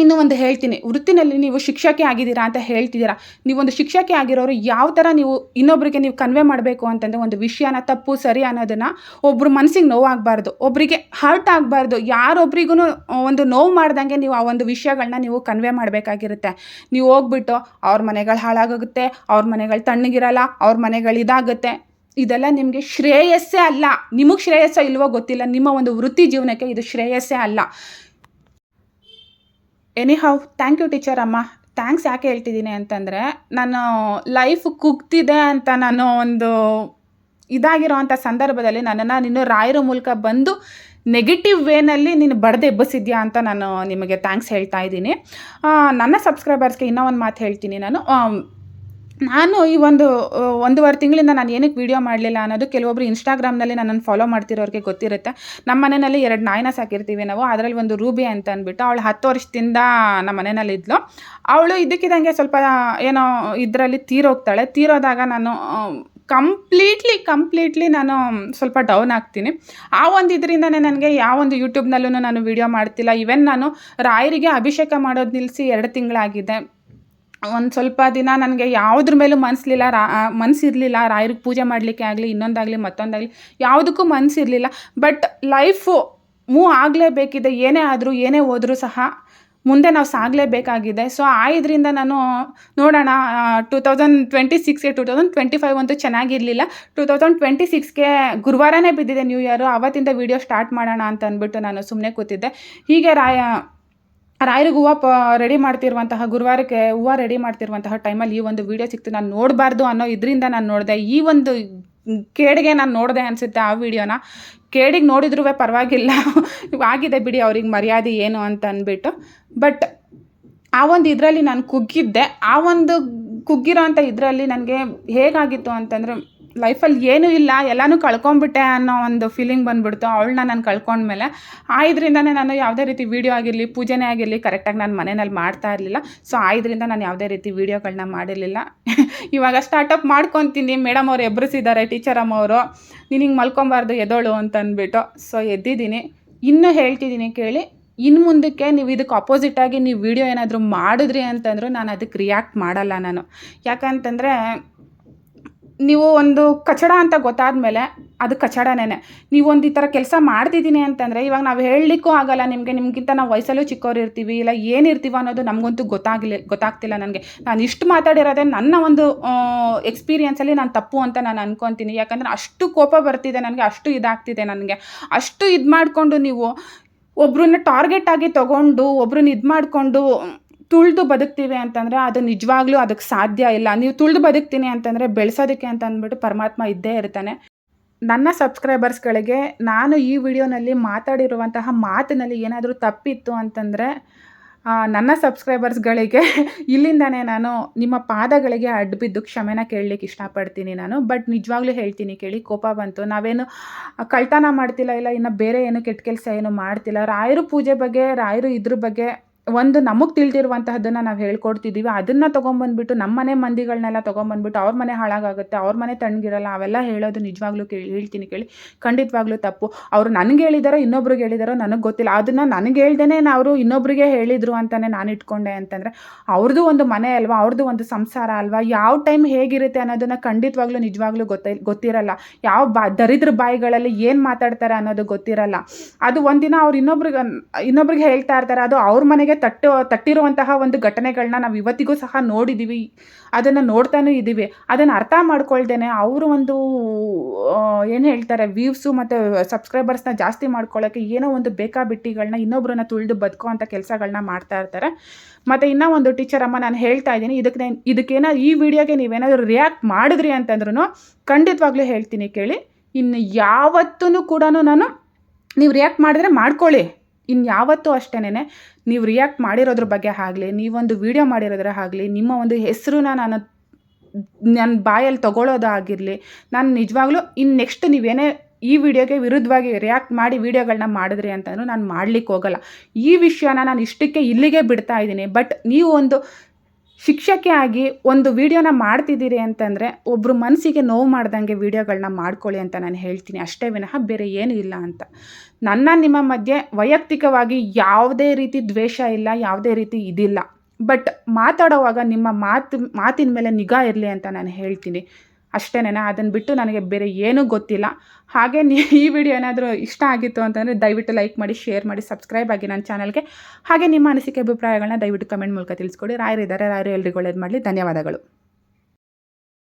ಇನ್ನೂ ಒಂದು ಹೇಳ್ತೀನಿ, ವೃತ್ತಿನಲ್ಲಿ ನೀವು ಶಿಕ್ಷಕಿ ಆಗಿದ್ದೀರಾ ಅಂತ ಹೇಳ್ತಿದ್ದೀರಾ, ನೀವೊಂದು ಶಿಕ್ಷಕಿ ಆಗಿರೋರು ಯಾವ ಥರ ನೀವು ಇನ್ನೊಬ್ಬರಿಗೆ ನೀವು ಕನ್ವೆ ಮಾಡಬೇಕು ಅಂತಂದರೆ ಒಂದು ವಿಷಯನ ತಪ್ಪು, ಸರಿ ಅನ್ನೋದನ್ನು ಒಬ್ಬರು ಮನಸ್ಸಿಗೆ ನೋವಾಗಬಾರ್ದು ಒಬ್ಬರಿಗೆ ಹರ್ಟ್ ಆಗಬಾರ್ದು, ಯಾರೊಬ್ರಿಗೂ ಒಂದು ನೋವು ಮಾಡ್ದಂಗೆ ನೀವು ಆ ಒಂದು ವಿಷಯಗಳನ್ನ ನೀವು ಕನ್ವೆ ಮಾಡಬೇಕಾಗಿರುತ್ತೆ. ನೀವು ಹೋಗ್ಬಿಟ್ಟು ಅವ್ರ ಮನೆಗಳು ಹಾಳಾಗುತ್ತೆ ಅವ್ರ ಮನೆಗಳು ತಣ್ಣಗಿರಲ್ಲ, ಅವ್ರ ಮನೆಗಳು ಇದಾಗುತ್ತೆ. ಇದೆಲ್ಲ ನಿಮಗೆ ಶ್ರೇಯಸ್ಸೇ ಅಲ್ಲ, ನಿಮಗೆ ಶ್ರೇಯಸ್ಸ ಇಲ್ವೋ ಗೊತ್ತಿಲ್ಲ, ನಿಮ್ಮ ಒಂದು ವೃತ್ತಿ ಜೀವನಕ್ಕೆ ಇದು ಶ್ರೇಯಸ್ಸೇ ಅಲ್ಲ. Any how thank you teacher ಅಮ್ಮ. ಥ್ಯಾಂಕ್ಸ್ ಯಾಕೆ ಹೇಳ್ತಿದ್ದೀನಿ ಅಂತಂದರೆ, ನಾನು ಲೈಫ್ ಕುಗ್ತಿದೆ ಅಂತ ನಾನು ಒಂದು ಇದಾಗಿರೋ ಅಂಥ ಸಂದರ್ಭದಲ್ಲಿ ನನ್ನನ್ನು ನೀನು ರಾಯರ ಮೂಲಕ ಬಂದು ನೆಗೆಟಿವ್ ವೇನಲ್ಲಿ ನೀನು ಬಡ್ದು ಎಬ್ಬಿಸಿದ್ಯಾ ಅಂತ ನಾನು ನಿಮಗೆ ಥ್ಯಾಂಕ್ಸ್ ಹೇಳ್ತಾ ಇದ್ದೀನಿ. ನನ್ನ ಸಬ್ಸ್ಕ್ರೈಬರ್ಸ್ಗೆ ಇನ್ನೂ ಒಂದು ಮಾತು ಹೇಳ್ತೀನಿ ನಾನು. ನಾನು ಈ ಒಂದು ಒಂದೂವರೆ ತಿಂಗಳಿಂದ ನಾನು ಏನಕ್ಕೆ ವೀಡಿಯೋ ಮಾಡಲಿಲ್ಲ ಅನ್ನೋದು ಕೆಲವೊಬ್ರು ಇನ್ಸ್ಟಾಗ್ರಾಮ್ನಲ್ಲಿ ನನ್ನನ್ನು ಫಾಲೋ ಮಾಡ್ತಿರೋರಿಗೆ ಗೊತ್ತಿರುತ್ತೆ. ನಮ್ಮ ಮನೆಯಲ್ಲಿ ಎರಡು ನಾಯಿನ ಸಾಕಿರ್ತೀವಿ ನಾವು, ಅದರಲ್ಲಿ ಒಂದು ರೂಬಿ ಅಂತ ಅಂದ್ಬಿಟ್ಟು ಅವಳು ಹತ್ತು ವರ್ಷದಿಂದ ನಮ್ಮ ಮನೆಯಲ್ಲಿ ಇದ್ಲು ಅವಳು ಇದ್ದಕ್ಕಿದ್ದಂಗೆ ಸ್ವಲ್ಪ ಏನೋ ಇದರಲ್ಲಿ ತೀರೋಗ್ತಾಳೆ. ತೀರೋದಾಗ ನಾನು ಕಂಪ್ಲೀಟ್ಲಿ ಕಂಪ್ಲೀಟ್ಲಿ ನಾನು ಸ್ವಲ್ಪ ಡೌನ್ ಆಗ್ತೀನಿ. ಆ ಒಂದು ಇದರಿಂದನೇ ನನಗೆ ಯಾವೊಂದು ಯೂಟ್ಯೂಬ್ನಲ್ಲೂ ನಾನು ವೀಡಿಯೋ ಮಾಡ್ತಿಲ್ಲ. ಇವೆನ್ ನಾನು ರಾಯರಿಗೆ ಅಭಿಷೇಕ ಮಾಡೋದು ನಿಲ್ಲಿಸಿ ಎರಡು ತಿಂಗಳಾಗಿದೆ. ಒಂದು ಸ್ವಲ್ಪ ದಿನ ನನಗೆ ಯಾವುದ್ರ ಮೇಲೂ ಮನಸ್ಲಿಲ್ಲ, ರಾ ಮನಸ್ಸಿರಲಿಲ್ಲ ರಾಯರಿಗೆ ಪೂಜೆ ಮಾಡಲಿಕ್ಕೆ ಆಗಲಿ, ಇನ್ನೊಂದಾಗಲಿ, ಮತ್ತೊಂದಾಗಲಿ, ಯಾವುದಕ್ಕೂ ಮನಸ್ಸಿರಲಿಲ್ಲ ಬಟ್ ಲೈಫು ಮೂವ್ ಆಗಲೇಬೇಕಿದೆ, ಏನೇ ಆದರೂ, ಏನೇ ಹೋದರೂ ಸಹ ಮುಂದೆ ನಾವು ಸಾಗಲೇಬೇಕಾಗಿದೆ. ಸೊ ಆ ಇದರಿಂದ ನಾನು ನೋಡೋಣ ಟೂ ತೌಸಂಡ್ ಟ್ವೆಂಟಿ ಸಿಕ್ಸ್ಗೆ ಟೂ ತೌಸಂಡ್ ಟ್ವೆಂಟಿ ಫೈವ್ ಅಂತೂ ಚೆನ್ನಾಗಿರಲಿಲ್ಲ. ಟೂ ತೌಸಂಡ್ ಟ್ವೆಂಟಿ ಸಿಕ್ಸ್ಗೆ ಗುರುವಾರನೇ ಬಿದ್ದಿದೆ ನ್ಯೂ ಇಯರು ಅವತ್ತಿಂದ ವೀಡಿಯೋ ಸ್ಟಾರ್ಟ್ ಮಾಡೋಣ ಅಂತ ಅಂದ್ಬಿಟ್ಟು ನಾನು ಸುಮ್ಮನೆ ಕೂತಿದ್ದೆ. ಹೀಗೆ ರಾಯ ರಾಯರಿಗೆ ಹೂವು ಪ ರೆಡಿ ಮಾಡ್ತಿರುವಂತಹ, ಗುರುವಾರಕ್ಕೆ ಹೂವು ರೆಡಿ ಮಾಡ್ತಿರುವಂತಹ ಟೈಮಲ್ಲಿ ಈ ಒಂದು ವಿಡಿಯೋ ಸಿಕ್ತು. ನಾನು ನೋಡಬಾರ್ದು ಅನ್ನೋ ಇದರಿಂದ ನಾನು ನೋಡಿದೆ. ಈ ಒಂದು ಕೇಡಿಗೆ ನಾನು ನೋಡಿದೆ ಅನಿಸುತ್ತೆ ಆ ವಿಡಿಯೋನ ಕೇಡಿಗೆ ನೋಡಿದ್ರೂ ಪರವಾಗಿಲ್ಲ. [LAUGHS] ಆಗಿದೆ ಬಿಡಿ ಅವ್ರಿಗೆ ಮರ್ಯಾದೆ ಏನು ಅಂತ ಅಂದ್ಬಿಟ್ಟು ಬಟ್ ಆ ಒಂದು ಇದರಲ್ಲಿ ನಾನು ಕುಗ್ಗಿದ್ದೆ. ಆ ಒಂದು ಕುಗ್ಗಿರೋ ಅಂಥ ಇದರಲ್ಲಿ ನನಗೆ ಹೇಗಾಗಿತ್ತು ಅಂತಂದರೆ ಲೈಫಲ್ಲಿ ಏನೂ ಇಲ್ಲ, ಎಲ್ಲನೂ ಕಳ್ಕೊಂಡ್ಬಿಟ್ಟೆ ಅನ್ನೋ ಒಂದು ಫೀಲಿಂಗ್ ಬಂದುಬಿಡ್ತು. ಅವಳನ್ನ ನಾನು ಕಳ್ಕೊಂಡ್ಮೇಲೆ ಆ ಇದರಿಂದನೇ ನಾನು ಯಾವುದೇ ರೀತಿ ವೀಡಿಯೋ ಆಗಿರಲಿ, ಪೂಜೆನೇ ಆಗಿರಲಿ ಕರೆಕ್ಟಾಗಿ ನಾನು ಮನೆಯಲ್ಲಿ ಮಾಡ್ತಾ ಇರಲಿಲ್ಲ. ಸೊ ಆ ಇದರಿಂದ ನಾನು ಯಾವುದೇ ರೀತಿ ವೀಡಿಯೋಗಳನ್ನ ಮಾಡಿರಲಿಲ್ಲ. [LAUGHS] ಇವಾಗ ಸ್ಟಾರ್ಟಪ್ ಮಾಡ್ಕೊತೀನಿ. ಮೇಡಮ್ ಅವ್ರು ಎಬ್ಬರಿಸಿದ್ದಾರೆ ಟೀಚರ್ ಅಮ್ಮವರು ನೀನು ಹಿಂಗೆ ಮಲ್ಕೊಬಾರ್ದು, ಎದೋಳು ಅಂತ ಅಂದ್ಬಿಟ್ಟು. ಸೊ ಎದ್ದಿದ್ದೀನಿ. ಇನ್ನೂ ಹೇಳ್ತಿದ್ದೀನಿ ಕೇಳಿ ಇನ್ನು ಮುಂದಕ್ಕೆ ನೀವು ಇದಕ್ಕೆ ಅಪೋಸಿಟಾಗಿ ನೀವು ವೀಡಿಯೋ ಏನಾದರೂ ಮಾಡಿದ್ರಿ ಅಂತಂದರೂ ನಾನು ಅದಕ್ಕೆ ರಿಯಾಕ್ಟ್ ಮಾಡಲ್ಲ ನಾನು. ಯಾಕಂತಂದರೆ ನೀವು ಒಂದು ಕಚಡ ಅಂತ ಗೊತ್ತಾದ ಮೇಲೆ ಅದು ಕಚಡನೇ ನೀವೊಂದು ಈ ಥರ ಕೆಲಸ ಮಾಡ್ತಿದ್ದೀನಿ ಅಂತಂದರೆ ಇವಾಗ ನಾವು ಹೇಳಲಿಕ್ಕೂ ಆಗಲ್ಲ ನಿಮಗೆ, ನಿಮಗಿಂತ ನಾವು ವಯಸ್ಸಲ್ಲೂ ಚಿಕ್ಕವ್ರು ಇರ್ತೀವಿ, ಇಲ್ಲ ಏನಿರ್ತೀವ ಅನ್ನೋದು ನಮಗಂತೂ ಗೊತ್ತಾಗಲಿ ಗೊತ್ತಾಗ್ತಿಲ್ಲ ನನಗೆ. ನಾನು ಇಷ್ಟು ಮಾತಾಡಿರೋದೇ ನನ್ನ ಒಂದು ಎಕ್ಸ್ಪೀರಿಯನ್ಸಲ್ಲಿ ನಾನು ತಪ್ಪು ಅಂತ ನಾನು ಅನ್ಕೊತೀನಿ. ಯಾಕಂದರೆ ಅಷ್ಟು ಕೋಪ ಬರ್ತಿದೆ ನನಗೆ, ಅಷ್ಟು ಇದಾಗ್ತಿದೆ ನನಗೆ. ಅಷ್ಟು ಇದು ಮಾಡಿಕೊಂಡು ನೀವು ಒಬ್ರನ್ನ ಟಾರ್ಗೆಟ್ ಆಗಿ ತೊಗೊಂಡು, ಒಬ್ರನ್ನ ಇದು ಮಾಡಿಕೊಂಡು ತುಳಿದು ಬದುಕ್ತೀವಿ ಅಂತಂದರೆ ಅದು ನಿಜವಾಗ್ಲೂ ಅದಕ್ಕೆ ಸಾಧ್ಯ ಇಲ್ಲ. ನೀವು ತುಳಿದು ಬದುಕ್ತೀನಿ ಅಂತಂದರೆ ಬೆಳೆಸೋದಕ್ಕೆ ಅಂತ ಅಂದ್ಬಿಟ್ಟು ಪರಮಾತ್ಮ ಇದ್ದೇ ಇರ್ತಾನೆ. ನನ್ನ ಸಬ್ಸ್ಕ್ರೈಬರ್ಸ್ಗಳಿಗೆ ನಾನು ಈ ವಿಡಿಯೋನಲ್ಲಿ ಮಾತಾಡಿರುವಂತಹ ಮಾತಿನಲ್ಲಿ ಏನಾದರೂ ತಪ್ಪಿತ್ತು ಅಂತಂದರೆ ನನ್ನ ಸಬ್ಸ್ಕ್ರೈಬರ್ಸ್ಗಳಿಗೆ [LAUGHS] ಇಲ್ಲಿಂದನೇ ನಾನು ನಿಮ್ಮ ಪಾದಗಳಿಗೆ ಅಡ್ಬಿದ್ದು ಕ್ಷಮೆನ ಕೇಳಲಿಕ್ಕೆ ಇಷ್ಟಪಡ್ತೀನಿ ನಾನು. ಬಟ್ ನಿಜವಾಗ್ಲೂ ಹೇಳ್ತೀನಿ ಕೇಳಿ, ಕೋಪ ಬಂತು. ನಾವೇನು ಕಳ್ತನ ಮಾಡ್ತಿಲ್ಲ, ಇಲ್ಲ ಇನ್ನು ಬೇರೆ ಏನು ಕೆಟ್ಟ ಕೆಲಸ ಏನು ಮಾಡ್ತಿಲ್ಲ. ರಾಯರು ಪೂಜೆ ಬಗ್ಗೆ, ರಾಯರು ಇದ್ರ ಬಗ್ಗೆ ಒಂದು ನಮಗೆ ತಿಳಿದಿರುವಂತಹದ್ದನ್ನು ನಾವು ಹೇಳ್ಕೊಡ್ತಿದ್ದೀವಿ ಅದನ್ನು ತೊಗೊಂಬಂದ್ಬಿಟ್ಟು ನಮ್ಮ ಮನೆ ಮಂದಿಗಳನ್ನೆಲ್ಲ ತೊಗೊಂಬಂದ್ಬಿಟ್ಟು ಅವ್ರ ಮನೆ ಹಾಳಾಗುತ್ತೆ ಅವ್ರ ಮನೆ ತಣ್ಣಗಿರಲ್ಲ, ಅವೆಲ್ಲ ಹೇಳೋದು ನಿಜವಾಗ್ಲೂ ಕೇಳಿ, ಹೇಳ್ತೀನಿ ಕೇಳಿ. ಖಂಡಿತವಾಗ್ಲೂ ತಪ್ಪು. ಅವರು ನನಗೆ ಹೇಳಿದಾರೋ, ಇನ್ನೊಬ್ರಿಗೆ ಹೇಳಿದಾರೋ ನನಗೆ ಗೊತ್ತಿಲ್ಲ. ಅದನ್ನು ನನಗೆ ಹೇಳ್ದೇ ಅವರು ಇನ್ನೊಬ್ರಿಗೆ ಹೇಳಿದರು ಅಂತಲೇ ನಾನು ಇಟ್ಕೊಂಡೆ ಅಂತಂದರೆ ಅವ್ರದ್ದು ಒಂದು ಮನೆ ಅಲ್ವಾ ಅವ್ರದ್ದು ಒಂದು ಸಂಸಾರ ಅಲ್ವಾ, ಯಾವ ಟೈಮ್ ಹೇಗಿರುತ್ತೆ ಅನ್ನೋದನ್ನು ಖಂಡಿತವಾಗ್ಲೂ ನಿಜವಾಗ್ಲೂ ಗೊತ್ತ, ಗೊತ್ತಿರಲ್ಲ. ಯಾವ ಬಾ, ದರಿದ್ರ ಬಾಯಿಗಳಲ್ಲಿ ಏನು ಮಾತಾಡ್ತಾರೆ ಅನ್ನೋದು ಗೊತ್ತಿರಲ್ಲ. ಅದು ಒಂದಿನ ಅವ್ರು ಇನ್ನೊಬ್ರಿಗೆ ಇನ್ನೊಬ್ರಿಗೆ ಹೇಳ್ತಾ ಇರ್ತಾರೆ, ಅದು ಅವ್ರ ಮನೆಗೆ ತಟ್ಟು ತಟ್ಟಿರುವಂತಹ ಒಂದು ಘಟನೆಗಳನ್ನ ನಾವು ಇವತ್ತಿಗೂ ಸಹ ನೋಡಿದ್ದೀವಿ ಅದನ್ನು ನೋಡ್ತಾನೂ ಇದ್ದೀವಿ ಅದನ್ನು ಅರ್ಥ ಮಾಡ್ಕೊಳ್ದೇನೆ ಅವರು ಒಂದು ಏನು ಹೇಳ್ತಾರೆ, ವ್ಯೂವ್ಸು ಮತ್ತು ಸಬ್ಸ್ಕ್ರೈಬರ್ಸ್ನ ಜಾಸ್ತಿ ಮಾಡ್ಕೊಳ್ಳೋಕ್ಕೆ ಏನೋ ಒಂದು ಬೇಕಾಬಿಟ್ಟಿಗಳನ್ನ ಇನ್ನೊಬ್ಬರನ್ನ ತುಳಿದು ಬದುಕೋ ಅಂಥ ಕೆಲಸಗಳನ್ನ ಮಾಡ್ತಾ ಇರ್ತಾರೆ. ಮತ್ತು ಇನ್ನೂ ಒಂದು ಟೀಚರ್ ಅಮ್ಮ ನಾನು ಹೇಳ್ತಾ ಇದ್ದೀನಿ ಇದಕ್ಕೆ ಇದಕ್ಕೇನೋ ಈ ವಿಡಿಯೋಗೆ ನೀವೇನಾದರೂ ರಿಯಾಕ್ಟ್ ಮಾಡಿದ್ರಿ ಅಂತಂದ್ರೂ ಖಂಡಿತವಾಗ್ಲೂ ಹೇಳ್ತೀನಿ ಕೇಳಿ. ಇನ್ನು ಯಾವತ್ತೂ ಕೂಡ ನಾನು, ನೀವು ರಿಯಾಕ್ಟ್ ಮಾಡಿದ್ರೆ ಮಾಡ್ಕೊಳ್ಳಿ. ಇನ್ನು ಯಾವತ್ತೂ ಅಷ್ಟೇನೆ ನೀವು ರಿಯಾಕ್ಟ್ ಮಾಡಿರೋದ್ರ ಬಗ್ಗೆ ಆಗಲಿ, ನೀವೊಂದು ವಿಡಿಯೋ ಮಾಡಿರೋದ್ರ ಆಗಲಿ, ನಿಮ್ಮ ಒಂದು ಹೆಸರನ್ನ ನಾನು ನನ್ನ ಬಾಯಲ್ಲಿ ತೊಗೊಳೋದಾಗಿರಲಿ ನಾನು ನಿಜವಾಗ್ಲೂ ಇನ್ನು ನೆಕ್ಸ್ಟ್ ನೀವೇನೇ ಈ ವಿಡಿಯೋಗೆ ವಿರುದ್ಧವಾಗಿ ರಿಯಾಕ್ಟ್ ಮಾಡಿ ವಿಡಿಯೋಗಳನ್ನ ಮಾಡಿದ್ರಿ ಅಂತಂದ್ರೂ ನಾನು ಮಾಡ್ಲಿಕ್ಕೆ ಹೋಗಲ್ಲ ಈ ವಿಷಯನ ನಾನು ಇಷ್ಟಕ್ಕೆ ಇಲ್ಲಿಗೆ ಬಿಡ್ತಾ ಇದ್ದೀನಿ. ಬಟ್ ನೀವು ಒಂದು ಶಿಕ್ಷಕಿ ಆಗಿ ಒಂದು ವಿಡಿಯೋನ ಮಾಡ್ತಿದ್ದೀರಿ ಅಂತಂದರೆ ಒಬ್ಬರು ಮನಸ್ಸಿಗೆ ನೋವು ಮಾಡ್ದಂಗೆ ವಿಡಿಯೋಗಳನ್ನ ಮಾಡ್ಕೊಳ್ಳಿ ಅಂತ ನಾನು ಹೇಳ್ತೀನಿ. ಅಷ್ಟೇ ವಿನಃ ಬೇರೆ ಏನು ಇಲ್ಲ ಅಂತ. ನನ್ನ, ನಿಮ್ಮ ಮಧ್ಯೆ ವೈಯಕ್ತಿಕವಾಗಿ ಯಾವುದೇ ರೀತಿ ದ್ವೇಷ ಇಲ್ಲ, ಯಾವುದೇ ರೀತಿ ಇದಿಲ್ಲ. ಬಟ್ ಮಾತಾಡೋವಾಗ ನಿಮ್ಮ ಮಾತು, ಮಾತಿನ ಮೇಲೆ ನಿಗಾ ಇರಲಿ ಅಂತ ನಾನು ಹೇಳ್ತೀನಿ. ಅಷ್ಟೇನೆ ಅದನ್ನು ಬಿಟ್ಟು ನನಗೆ ಬೇರೆ ಏನೂ ಗೊತ್ತಿಲ್ಲ. ಹಾಗೆ ಈ ವಿಡಿಯೋ ಏನಾದರೂ ಇಷ್ಟ ಆಗಿತ್ತು ಅಂತಂದರೆ ದಯವಿಟ್ಟು ಲೈಕ್ ಮಾಡಿ, ಶೇರ್ ಮಾಡಿ, ಸಬ್ಸ್ಕ್ರೈಬ್ ಆಗಿ ನನ್ನ ಚಾನಲ್ಗೆ. ಹಾಗೆ ನಿಮ್ಮ ಅನಿಸಿಕೆ ಅಭಿಪ್ರಾಯಗಳನ್ನ ದಯವಿಟ್ಟು ಕಮೆಂಟ್ ಮೂಲಕ ತಿಳಿಸ್ಕೊಡಿ. ರಾಯರಿದ್ದಾರೆ, ರಾಯರು ಎಲ್ರಿಗೂ ಒಳ್ಳೇದು ಮಾಡಲಿ. ಧನ್ಯವಾದಗಳು.